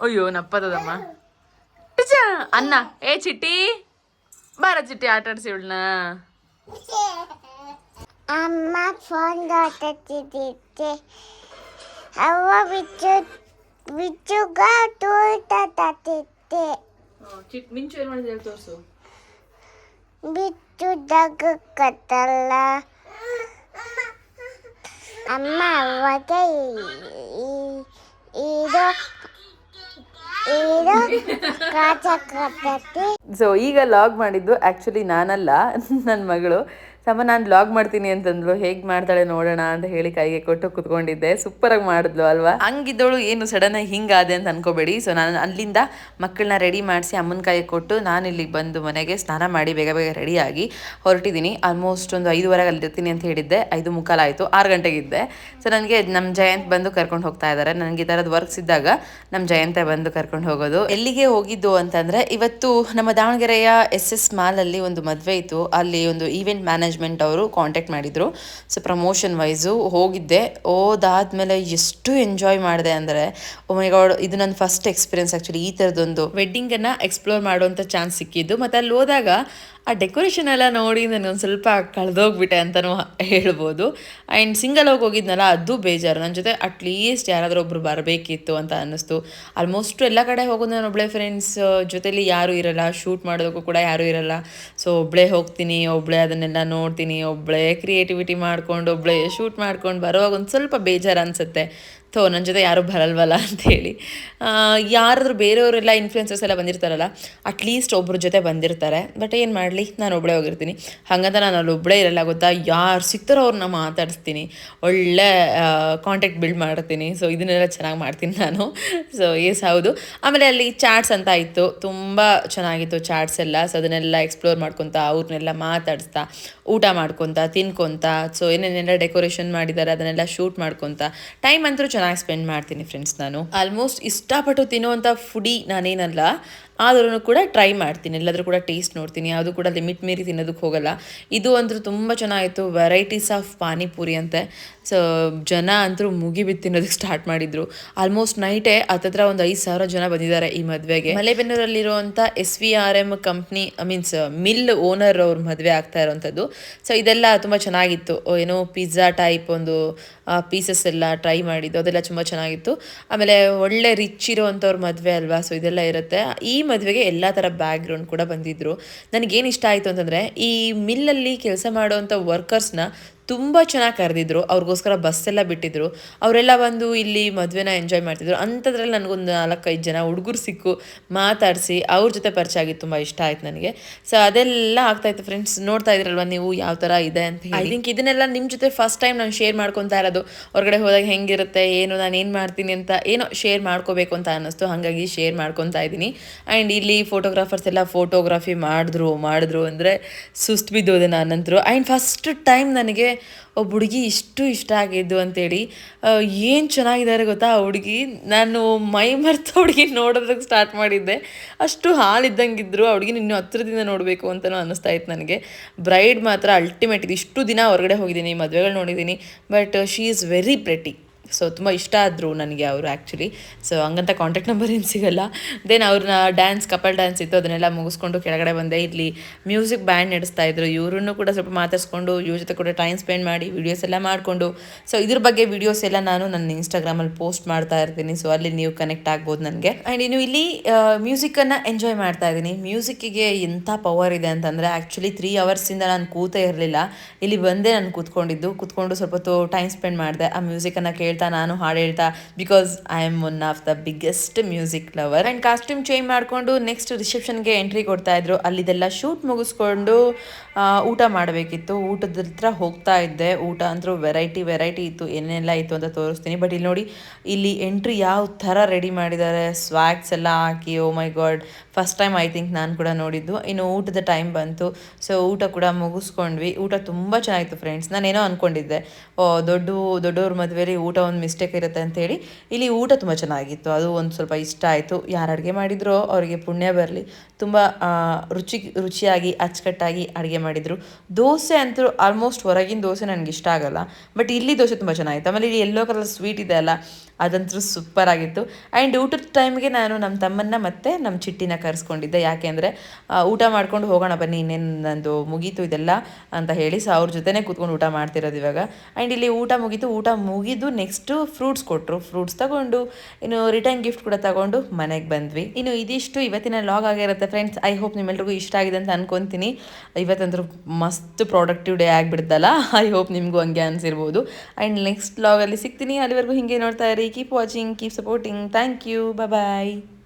ಅಯ್ಯೋ ನಪ್ಪದಮ್ಮ ಟಿಚ ಅನ್ನ ಏ ಚಿಟ್ಟಿ ಬಾರ ಚಿಟ್ಟಿ ಆಟ ಆಡ್ಸಿ ಇವಳನ್ನ ಅಮ್ಮ ಫೋನ್ ನೋಡ್ತಿದ್ದೆ ಅವ್ವ ಬಿಚ್ಚು ಬಿಚ್ಚುಗ ತೂಟ ತತ್ತಿದ್ದೆ ಚಿಟ್ ಮಿಂಚು ಏನು ಮಾಡಿದ್ರೆ ಹೇಳಿ ತೋರಿಸು. ಬಿಚ್ಚು ದಗಕ್ಕತ್ತಲ್ಲ ಅಮ್ಮ ಅವತ್ತೆ ಇದು ಸೊ ಈಗ ಲಾಗ್ ಮಾಡಿದ್ದು ಆ್ಯಕ್ಚುಲಿ ನಾನಲ್ಲ ನನ್ನ ಮಗಳು. ಸಮ, ನಾನು ಲಾಗ್ ಮಾಡ್ತೀನಿ ಅಂತಂದ್ಲು. ಹೇಗೆ ಮಾಡ್ತಾಳೆ ನೋಡೋಣ ಅಂತ ಹೇಳಿ ಕೈಗೆ ಕೊಟ್ಟು ಕುತ್ಕೊಂಡಿದ್ದೆ. ಸೂಪರಾಗಿ ಮಾಡಿದ್ಲು ಅಲ್ವಾ? ಹಂಗಿದ್ದವಳು ಏನು ಸಡನ್ ಆಗಿ ಹಿಂಗಾದೆ ಅಂತ ಅನ್ಕೋಬೇಡಿ. ಸೊ ನಾನು ಅಲ್ಲಿಂದ ಮಕ್ಕಳನ್ನ ರೆಡಿ ಮಾಡಿಸಿ ಅಮ್ಮನ ಕೈಗೆ ಕೊಟ್ಟು ನಾನು ಇಲ್ಲಿಗೆ ಬಂದು ಮನೆಗೆ ಸ್ನಾನ ಮಾಡಿ ಬೇಗ ಬೇಗ ರೆಡಿಯಾಗಿ ಹೊರಟಿದ್ದೀನಿ ಆಲ್ಮೋಸ್ಟ್ ಒಂದು ಐದುವರೆಗೆ ಅಲ್ಲಿರ್ತೀನಿ ಅಂತ ಹೇಳಿದ್ದೆ. ಐದು ಮುಕ್ಕಾಲಾಯಿತು ಆರು ಗಂಟೆಗಿದ್ದೆ. ಸೊ ನನಗೆ ನಮ್ಮ ಜಯಂತ್ ಬಂದು ಕರ್ಕೊಂಡು ಹೋಗ್ತಾ ಇದ್ದಾರೆ ನನಗೆ ಈ ಥರದ್ದು ವರ್ಕ್ಸ್ ಇದ್ದಾಗ ನಮ್ಮ ಜಯಂತ ಬಂದು ಕರ್ಕೊಂಡು ಹೋಗೋದು. ಎಲ್ಲಿಗೆ ಹೋಗಿದ್ದು ಅಂತಂದರೆ, ಇವತ್ತು ನಮ್ಮ ದಾವಣಗೆರೆಯ ಎಸ್ ಎಸ್ ಮಾಲಲ್ಲಿ ಒಂದು ಮದುವೆ ಇತ್ತು. ಅಲ್ಲಿ ಒಂದು ಈವೆಂಟ್ ಮ್ಯಾನೇಜ್ಮೆಂಟ್ ಅವರು ಕಾಂಟ್ಯಾಕ್ಟ್ ಮಾಡಿದರು. ಸೊ ಪ್ರಮೋಷನ್ ವೈಸು ಹೋಗಿದ್ದೆ. ಓದಾದ್ಮೇಲೆ ಎಷ್ಟು ಎಂಜಾಯ್ ಮಾಡಿದೆ ಅಂದರೆ ಗಾಡ್ ಇದು ನನ್ನ ಫಸ್ಟ್ ಎಕ್ಸ್ಪೀರಿಯನ್ಸ್ ಆ್ಯಕ್ಚುಲಿ ಈ ಥರದೊಂದು ವೆಡ್ಡಿಂಗನ್ನು ಎಕ್ಸ್ಪ್ಲೋರ್ ಮಾಡುವಂಥ ಚಾನ್ಸ್ ಸಿಕ್ಕಿದ್ದು. ಮತ್ತು ಅಲ್ಲಿ ಹೋದಾಗ ಆ ಡೆಕೋರೇಷನ್ ಎಲ್ಲ ನೋಡಿ ನನಗೊಂದು ಸ್ವಲ್ಪ ಕಳೆದೋಗ್ಬಿಟ್ಟೆ ಅಂತಲೂ ಹೇಳ್ಬೋದು. ಆ್ಯಂಡ್ ಸಿಂಗಲ್ ಹೋಗಿ ಹೋಗಿದ್ನಲ್ಲ, ಅದು ಬೇಜಾರು. ನನ್ನ ಜೊತೆ ಅಟ್ಲೀಸ್ಟ್ ಯಾರಾದರೂ ಒಬ್ಬರು ಬರಬೇಕಿತ್ತು ಅಂತ ಅನ್ನಿಸ್ತು. ಆಲ್ಮೋಸ್ಟ್ ಎಲ್ಲ ಕಡೆ ಹೋಗೋದು ನಾನು ಒಬ್ಬಳೆ ಫ್ರೆಂಡ್ಸ್ ಜೊತೆಲಿ ಯಾರೂ ಇರಲ್ಲ ಶೂಟ್ ಮಾಡೋದಕ್ಕೂ ಕೂಡ ಯಾರೂ ಇರಲ್ಲ. ಸೊ ಒಬ್ಬಳೇ ಹೋಗ್ತೀನಿ ಒಬ್ಬಳೇ ಅದನ್ನೆಲ್ಲ ನೋಡ್ತೀನಿ ಒಬ್ಬಳೇ ಕ್ರಿಯೇಟಿವಿಟಿ ಮಾಡ್ಕೊಂಡು ಒಬ್ಬಳೇ ಶೂಟ್ ಮಾಡ್ಕೊಂಡು ಬರುವಾಗ ಒಂದು ಸ್ವಲ್ಪ ಬೇಜಾರು ಅನಿಸುತ್ತೆ. ಥೋ ನನ್ನ ಜೊತೆ ಯಾರೂ ಬರಲ್ವಲ್ಲ ಅಂತೇಳಿ ಯಾರಾದರೂ ಬೇರೆಯವರೆಲ್ಲ ಇನ್ಫ್ಲುಯೆನ್ಸರ್ಸ್ ಎಲ್ಲ ಬಂದಿರ್ತಾರಲ್ಲ ಅಟ್ಲೀಸ್ಟ್ ಒಬ್ಬರ ಜೊತೆ ಬಂದಿರ್ತಾರೆ. ಬಟ್ ಏನು ಮಾಡಲಿ, ನಾನು ಒಬ್ಬಳೇ ಹೋಗಿರ್ತೀನಿ. ಹಾಗಂತ ನಾನು ಅಲ್ಲಿ ಒಬ್ಬಳೇ ಇರಲ್ಲ, ಗೊತ್ತಾ? ಯಾರು ಸಿಗ್ತಾರೋ ಅವ್ರನ್ನ ಮಾತಾಡಿಸ್ತೀನಿ. ಒಳ್ಳೆ ಕಾಂಟ್ಯಾಕ್ಟ್ ಬಿಲ್ಡ್ ಮಾಡ್ತೀನಿ. ಸೊ ಇದನ್ನೆಲ್ಲ ಚೆನ್ನಾಗಿ ಮಾಡ್ತೀನಿ ನಾನು. ಸೊ ಎಸ್ ಹೌದು. ಆಮೇಲೆ ಅಲ್ಲಿ ಚಾಟ್ಸ್ ಅಂತ ಇತ್ತು. ತುಂಬ ಚೆನ್ನಾಗಿತ್ತು ಚಾಟ್ಸ್ ಎಲ್ಲ. ಸೊ ಅದನ್ನೆಲ್ಲ ಎಕ್ಸ್ಪ್ಲೋರ್ ಮಾಡ್ಕೊತ ಅವ್ರನ್ನೆಲ್ಲ ಮಾತಾಡಿಸ್ತಾ, ಊಟ ಮಾಡ್ಕೊತ, ತಿನ್ಕೊತ. ಸೊ ಏನೇನೆಲ್ಲ ಡೆಕೋರೇಷನ್ ಮಾಡಿದ್ದಾರೆ ಅದನ್ನೆಲ್ಲ ಶೂಟ್ ಮಾಡ್ಕೊತಾ. ಟೈಮ್ ಅಂತೂ ಚೆನ್ನಾಗಿ ಸ್ಪೆಂಡ್ ಮಾಡ್ತೀನಿ ಫ್ರೆಂಡ್ಸ್ ನಾನು. ಆಲ್ಮೋಸ್ಟ್ ಇಷ್ಟಪಟ್ಟು ತಿನ್ನುವಂಥ ಫುಡಿ ನಾನೇನಲ್ಲ. ಆದ್ರೂ ಕೂಡ ಟ್ರೈ ಮಾಡ್ತೀನಿ. ಎಲ್ಲಾದರೂ ಕೂಡ ಟೇಸ್ಟ್ ನೋಡ್ತೀನಿ. ಯಾವುದು ಕೂಡ ಲಿಮಿಟ್ ಮೀರಿ ತಿನ್ನೋದಕ್ಕೆ ಹೋಗಲ್ಲ. ಇದು ಅಂತೂ ತುಂಬ ಚೆನ್ನಾಗಿತ್ತು. ವೆರೈಟೀಸ್ ಆಫ್ ಪಾನಿಪುರಿ ಅಂತೆ. ಸೊ ಜನ ಅಂತೂ ಮುಗಿಬಿದ್ದು ತಿನ್ನೋದಕ್ಕೆ ಸ್ಟಾರ್ಟ್ ಮಾಡಿದ್ರು. ಆಲ್ಮೋಸ್ಟ್ ನೈಟೇ ಹತ್ತತ್ರ ಒಂದು ಐದು ಸಾವಿರ ಜನ ಬಂದಿದ್ದಾರೆ ಈ ಮದುವೆಗೆ. ಮಲೆಬೆನ್ನೂರಲ್ಲಿರುವಂಥ S V R M company I means mill owner ಅವ್ರ ಮದುವೆ ಆಗ್ತಾ ಇರೋವಂಥದ್ದು ಸೊ ಇದೆಲ್ಲ ತುಂಬ ಚೆನ್ನಾಗಿತ್ತು. ಏನೋ ಪಿಜ್ಜಾ ಟೈಪ್ ಒಂದು ಪೀಸಸ್ ಎಲ್ಲ ಟ್ರೈ ಮಾಡಿದ್ದು. ಅದೆಲ್ಲ ತುಂಬ ಚೆನ್ನಾಗಿತ್ತು. ಆಮೇಲೆ ಒಳ್ಳೆ ರಿಚ್ ಇರುವಂಥವ್ರ ಮದುವೆ ಅಲ್ವಾ? ಸೊ ಇದೆಲ್ಲ ಇರುತ್ತೆ. ಈ ಮದುವೆಗೆ ಎಲ್ಲ ಥರ ಬ್ಯಾಕ್ಗ್ರೌಂಡ್ ಕೂಡ ಬಂದಿದ್ದರು ನನಗೇನು ಇಷ್ಟ ಆಯಿತು ಅಂತಂದರೆ ಈ ಮಿಲ್ಲಲ್ಲಿ ಕೆಲಸ ಮಾಡೋವಂಥ ವರ್ಕರ್ಸ್ನ ತುಂಬ ಚೆನ್ನಾಗಿ ಕರೆದಿದ್ರು, ಅವ್ರಿಗೋಸ್ಕರ ಬಸ್ ಎಲ್ಲ ಬಿಟ್ಟಿದ್ರು. ಅವರೆಲ್ಲ ಬಂದು ಇಲ್ಲಿ ಮದುವೆನ ಎಂಜಾಯ್ ಮಾಡ್ತಿದ್ರು. ಅಂಥದ್ರಲ್ಲಿ ನನಗೊಂದು ನಾಲ್ಕೈದು ಜನ ಹುಡುಗರು ಸಿಕ್ಕು, ಮಾತಾಡಿಸಿ, ಅವ್ರ ಜೊತೆ ಪರಿಚಯ ಆಗಿತ್ತು ತುಂಬ ಇಷ್ಟ ಆಯ್ತು ನನಗೆ. ಸೊ ಅದೆಲ್ಲ ಆಗ್ತಾಯಿತ್ತು ಫ್ರೆಂಡ್ಸ್ ನೋಡ್ತಾ ಇದ್ರಲ್ವ ನೀವು ಯಾವ ಥರ ಇದೆ ಅಂತ ಐ ಥಿಂಕ್ ಇದನ್ನೆಲ್ಲ ನಿಮ್ಮ ಜೊತೆ ಫಸ್ಟ್ ಟೈಮ್ ನಾನು ಶೇರ್ ಮಾಡ್ಕೊತಾ ಇರೋದು, ಹೊರಗಡೆ ಹೋದಾಗ ಹೆಂಗಿರುತ್ತೆ, ಏನು, ನಾನು ಏನು ಮಾಡ್ತೀನಿ ಅಂತ ಏನೋ ಶೇರ್ ಮಾಡ್ಕೋಬೇಕು ಅಂತ ಅನ್ನಿಸ್ತು. ಹಾಗಾಗಿ ಶೇರ್ ಮಾಡ್ಕೊತಾ ಇದ್ದೀನಿ. ಆ್ಯಂಡ್ ಇಲ್ಲಿ ಫೋಟೋಗ್ರಾಫರ್ಸ್ ಎಲ್ಲ ಫೋಟೋಗ್ರಫಿ ಮಾಡಿದ್ರು ಮಾಡಿದ್ರು ಅಂದರೆ ಸುಸ್ತು ಬಿದ್ದೋದೆ ನಂತರ. ಆ್ಯಂಡ್ ಫಸ್ಟ್ ಟೈಮ್ ನನಗೆ ಒಬ್ಬ ಹುಡುಗಿ ಇಷ್ಟು ಇಷ್ಟ ಆಗಿದ್ದು ಅಂತೇಳಿ ಏನು ಚೆನ್ನಾಗಿದ್ದಾರೆ ಗೊತ್ತಾ ಆ ಹುಡುಗಿ? ನಾನು ಮೈ ಮರ್ತ ಹುಡುಗಿ ನೋಡೋದಕ್ಕೆ ಸ್ಟಾರ್ಟ್ ಮಾಡಿದ್ದೆ. ಅಷ್ಟು ಹಾಳಿದ್ದಂಗಿದ್ರು ಆ ಹುಡುಗಿನ ಇನ್ನೂ ಹತ್ರದಿಂದ ನೋಡಬೇಕು ಅಂತಲೂ ಅನ್ನಿಸ್ತಾ ಇತ್ತು ನನಗೆ. ಬ್ರೈಡ್ ಮಾತ್ರ ಅಲ್ಟಿಮೇಟ್ ಇದು. ಇಷ್ಟು ದಿನ ಹೊರಗಡೆ ಹೋಗಿದ್ದೀನಿ, ಮದುವೆಗಳು ನೋಡಿದ್ದೀನಿ but she is very pretty so ತುಂಬ ಇಷ್ಟ ಆದರು ನನಗೆ ಅವರು ಆ್ಯಕ್ಚುಲಿ ಸೊ ಹಂಗಂತ ಕಾಂಟ್ಯಾಕ್ಟ್ ನಂಬರ್ ಏನು ಸಿಗಲ್ಲ. ದೆನ್ ಅವ್ರನ್ನ ಡ್ಯಾನ್ಸ್ ಕಪಲ್ ಡ್ಯಾನ್ಸ್ ಇತ್ತು, ಅದನ್ನೆಲ್ಲ ಮುಗಿಸ್ಕೊಂಡು ಕೆಳಗಡೆ ಬಂದೆ. ಇಲ್ಲಿ ಮ್ಯೂಸಿಕ್ ಬ್ಯಾಂಡ್ ನಡೆಸ್ತಾ ಇದ್ರು. ಇವ್ರನ್ನೂ ಕೂಡ ಸ್ವಲ್ಪ ಮಾತಾಡಿಸ್ಕೊಂಡು, ಇವ್ರ ಜೊತೆ ಕೂಡ ಟೈಮ್ ಸ್ಪೆಂಡ್ ಮಾಡಿ ವಿಡಿಯೋಸ್ ಎಲ್ಲ ಮಾಡಿಕೊಂಡು. ಸೊ ಇದ್ರ ಬಗ್ಗೆ ವಿಡಿಯೋಸ್ ಎಲ್ಲ ನಾನು ನನ್ನ ಇನ್ಸ್ಟಾಗ್ರಾಮಲ್ಲಿ ಪೋಸ್ಟ್ ಮಾಡ್ತಾ ಇರ್ತೀನಿ. ಸೊ ಅಲ್ಲಿ ನೀವು ಕನೆಕ್ಟ್ ಆಗ್ಬೋದು ನನಗೆ. ಆ್ಯಂಡ್ ಇನ್ನು ಇಲ್ಲಿ ಮ್ಯೂಸಿಕನ್ನು ಎಂಜಾಯ್ ಮಾಡ್ತಾ ಇದ್ದೀನಿ. ಮ್ಯೂಸಿಕ್ಕಿಗೆ ಎಂಥ ಪವರ್ ಇದೆ ಅಂತಂದರೆ ಆ್ಯಕ್ಚುಲಿ ತ್ರೀ ಅವರ್ಸಿಂದ ನಾನು ಕೂತೇ ಇರಲಿಲ್ಲ. ಇಲ್ಲಿ ಬಂದೇ ನಾನು ಕೂತ್ಕೊಂಡಿದ್ದು. ಕೂತ್ಕೊಂಡು ಸ್ವಲ್ಪ ಟೈಮ್ ಸ್ಪೆಂಡ್ ಮಾಡಿದೆ. ಆ ಮ್ಯೂಸಿಕನ್ನು ಕೇಳ್ತಾ ನಾನು ಹಾಡು ಹೇಳ್ತಾ because I am one of the biggest music lover and costume change ಮಾಡಿಕೊಂಡು ನೆಕ್ಸ್ಟ್ ರಿಸೆಪ್ಷನ್ಗೆ ಎಂಟ್ರಿ ಕೊಡ್ತಾ ಇದ್ರು. ಅಲ್ಲಿದೆಲ್ಲ ಶೂಟ್ ಮುಗಿಸ್ಕೊಂಡು ಊಟ ಮಾಡಬೇಕಿತ್ತು. ಊಟದ ಹತ್ರ ಹೋಗ್ತಾ ಇದ್ದೆ. ಊಟ ಅಂತೂ ವೆರೈಟಿ ವೆರೈಟಿ ಇತ್ತು. ಏನೆಲ್ಲ ಇತ್ತು ಅಂತ ತೋರಿಸ್ತೀನಿ. ಬಟ್ ಇಲ್ಲಿ ನೋಡಿ, ಇಲ್ಲಿ ಎಂಟ್ರಿ ಯಾವ ಥರ ರೆಡಿ ಮಾಡಿದ್ದಾರೆ. ಸ್ವ್ಯಾಗ್ಸ್ ಎಲ್ಲ ಹಾಕಿ ಓ my god first time I think ನಾನು ಕೂಡ ನೋಡಿದ್ದು. ಇನ್ನು ಊಟದ ಟೈಮ್ ಬಂತು. ಸೊ ಊಟ ಕೂಡ ಮುಗಿಸ್ಕೊಂಡ್ವಿ. ಊಟ ತುಂಬ ಚೆನ್ನಾಗಿತ್ತು ಫ್ರೆಂಡ್ಸ್ ನಾನೇನೋ ಅಂದ್ಕೊಂಡಿದ್ದೆ ಓ, ದೊಡ್ಡ, ದೊಡ್ಡವ್ರ ಮದುವೆಯಲ್ಲಿ ಊಟ ಒಂದು ಮಿಸ್ಟೇಕ್ ಇರುತ್ತೆ ಅಂತೇಳಿ. ಇಲ್ಲಿ ಊಟ ತುಂಬ ಚೆನ್ನಾಗಿತ್ತು. ಅದು ಒಂದು ಸ್ವಲ್ಪ ಇಷ್ಟ ಆಯಿತು. ಯಾರು ಅಡುಗೆ ಮಾಡಿದ್ರೋ ಅವರಿಗೆ ಪುಣ್ಯ ಬರಲಿ. ತುಂಬ ರುಚಿ, ರುಚಿಯಾಗಿ, ಅಚ್ಚುಕಟ್ಟಾಗಿ ಅಡುಗೆ ಮಾಡಿದರು. ದೋಸೆ ಅಂತೂ ಆಲ್ಮೋಸ್ಟ್ ಹೊರಗಿನ ದೋಸೆ ನನಗೆ ಇಷ್ಟ ಆಗಲ್ಲ. ಬಟ್ ಇಲ್ಲಿ ದೋಸೆ ತುಂಬ ಚೆನ್ನಾಗಿತ್ತು. ಆಮೇಲೆ ಇಲ್ಲಿ ಎಲ್ಲೋ ಕಲರ್ ಸ್ವೀಟ್ ಇದೆ ಅಲ್ಲ. ಅದಂತೂ ಸೂಪರ್ ಆಗಿತ್ತು. ಆ್ಯಂಡ್ ಊಟದ ಟೈಮ್ಗೆ ನಾನು ನಮ್ಮ ತಮ್ಮನ್ನ ಮತ್ತು ನಮ್ಮ ಚಿಟ್ಟಿನ ಕರೆಸ್ಕೊಂಡಿದ್ದೆ. ಯಾಕೆಂದರೆ ಊಟ ಮಾಡ್ಕೊಂಡು ಹೋಗೋಣ ಬನ್ನಿ ಇನ್ನೇನು ನಂದು ಮುಗೀತು ಇದೆಲ್ಲ ಅಂತ ಹೇಳಿ ಸೊ, ಅವ್ರ ಜೊತೆನೇ ಕೂತ್ಕೊಂಡು ಊಟ ಮಾಡ್ತಿರೋದು ಇವಾಗ. ಆ್ಯಂಡ್ ಇಲ್ಲಿ ಊಟ ಮುಗೀತು, ಊಟ ಮುಗಿದು ನೆಕ್ಸ್ಟು ಫ್ರೂಟ್ಸ್ ಕೊಟ್ಟರು ಫ್ರೂಟ್ಸ್ ತಗೊಂಡು, ಇನ್ನು ರಿಟರ್ನ್ ಗಿಫ್ಟ್ ಕೂಡ ತಗೊಂಡು ಮನೆಗೆ ಬಂದ್ವಿ. ಇನ್ನು ಇದಿಷ್ಟು ಇವತ್ತಿನ ಲಾಗ್ ಆಗಿರುತ್ತೆ ಫ್ರೆಂಡ್ಸ್ ಐ ಹೋಪ್ ನಿಮ್ಮೆಲ್ರಿಗೂ ಇಷ್ಟ ಆಗಿದೆ ಅಂತ ಅನ್ಕೊಂತೀನಿ. ಇವತ್ತಂದ್ರೂ ಮಸ್ತ್ ಪ್ರಾಡಕ್ಟಿವ್ ಡೇ ಆಗಿಬಿಡ್ತಲ್ಲ. ಐ ಹೋಪ್ ನಿಮಗೂ ಹಂಗೆ ಅನಿಸಿರ್ಬೋದು. ಆ್ಯಂಡ್ ನೆಕ್ಸ್ಟ್ ಲಾಗಲ್ಲಿ ಸಿಗ್ತೀನಿ. ಅಲ್ಲಿವರೆಗೂ ಹಿಂಗೆ ನೋಡ್ತಾ ಇರಿ. Keep watching, keep supporting. Thank you. Bye bye.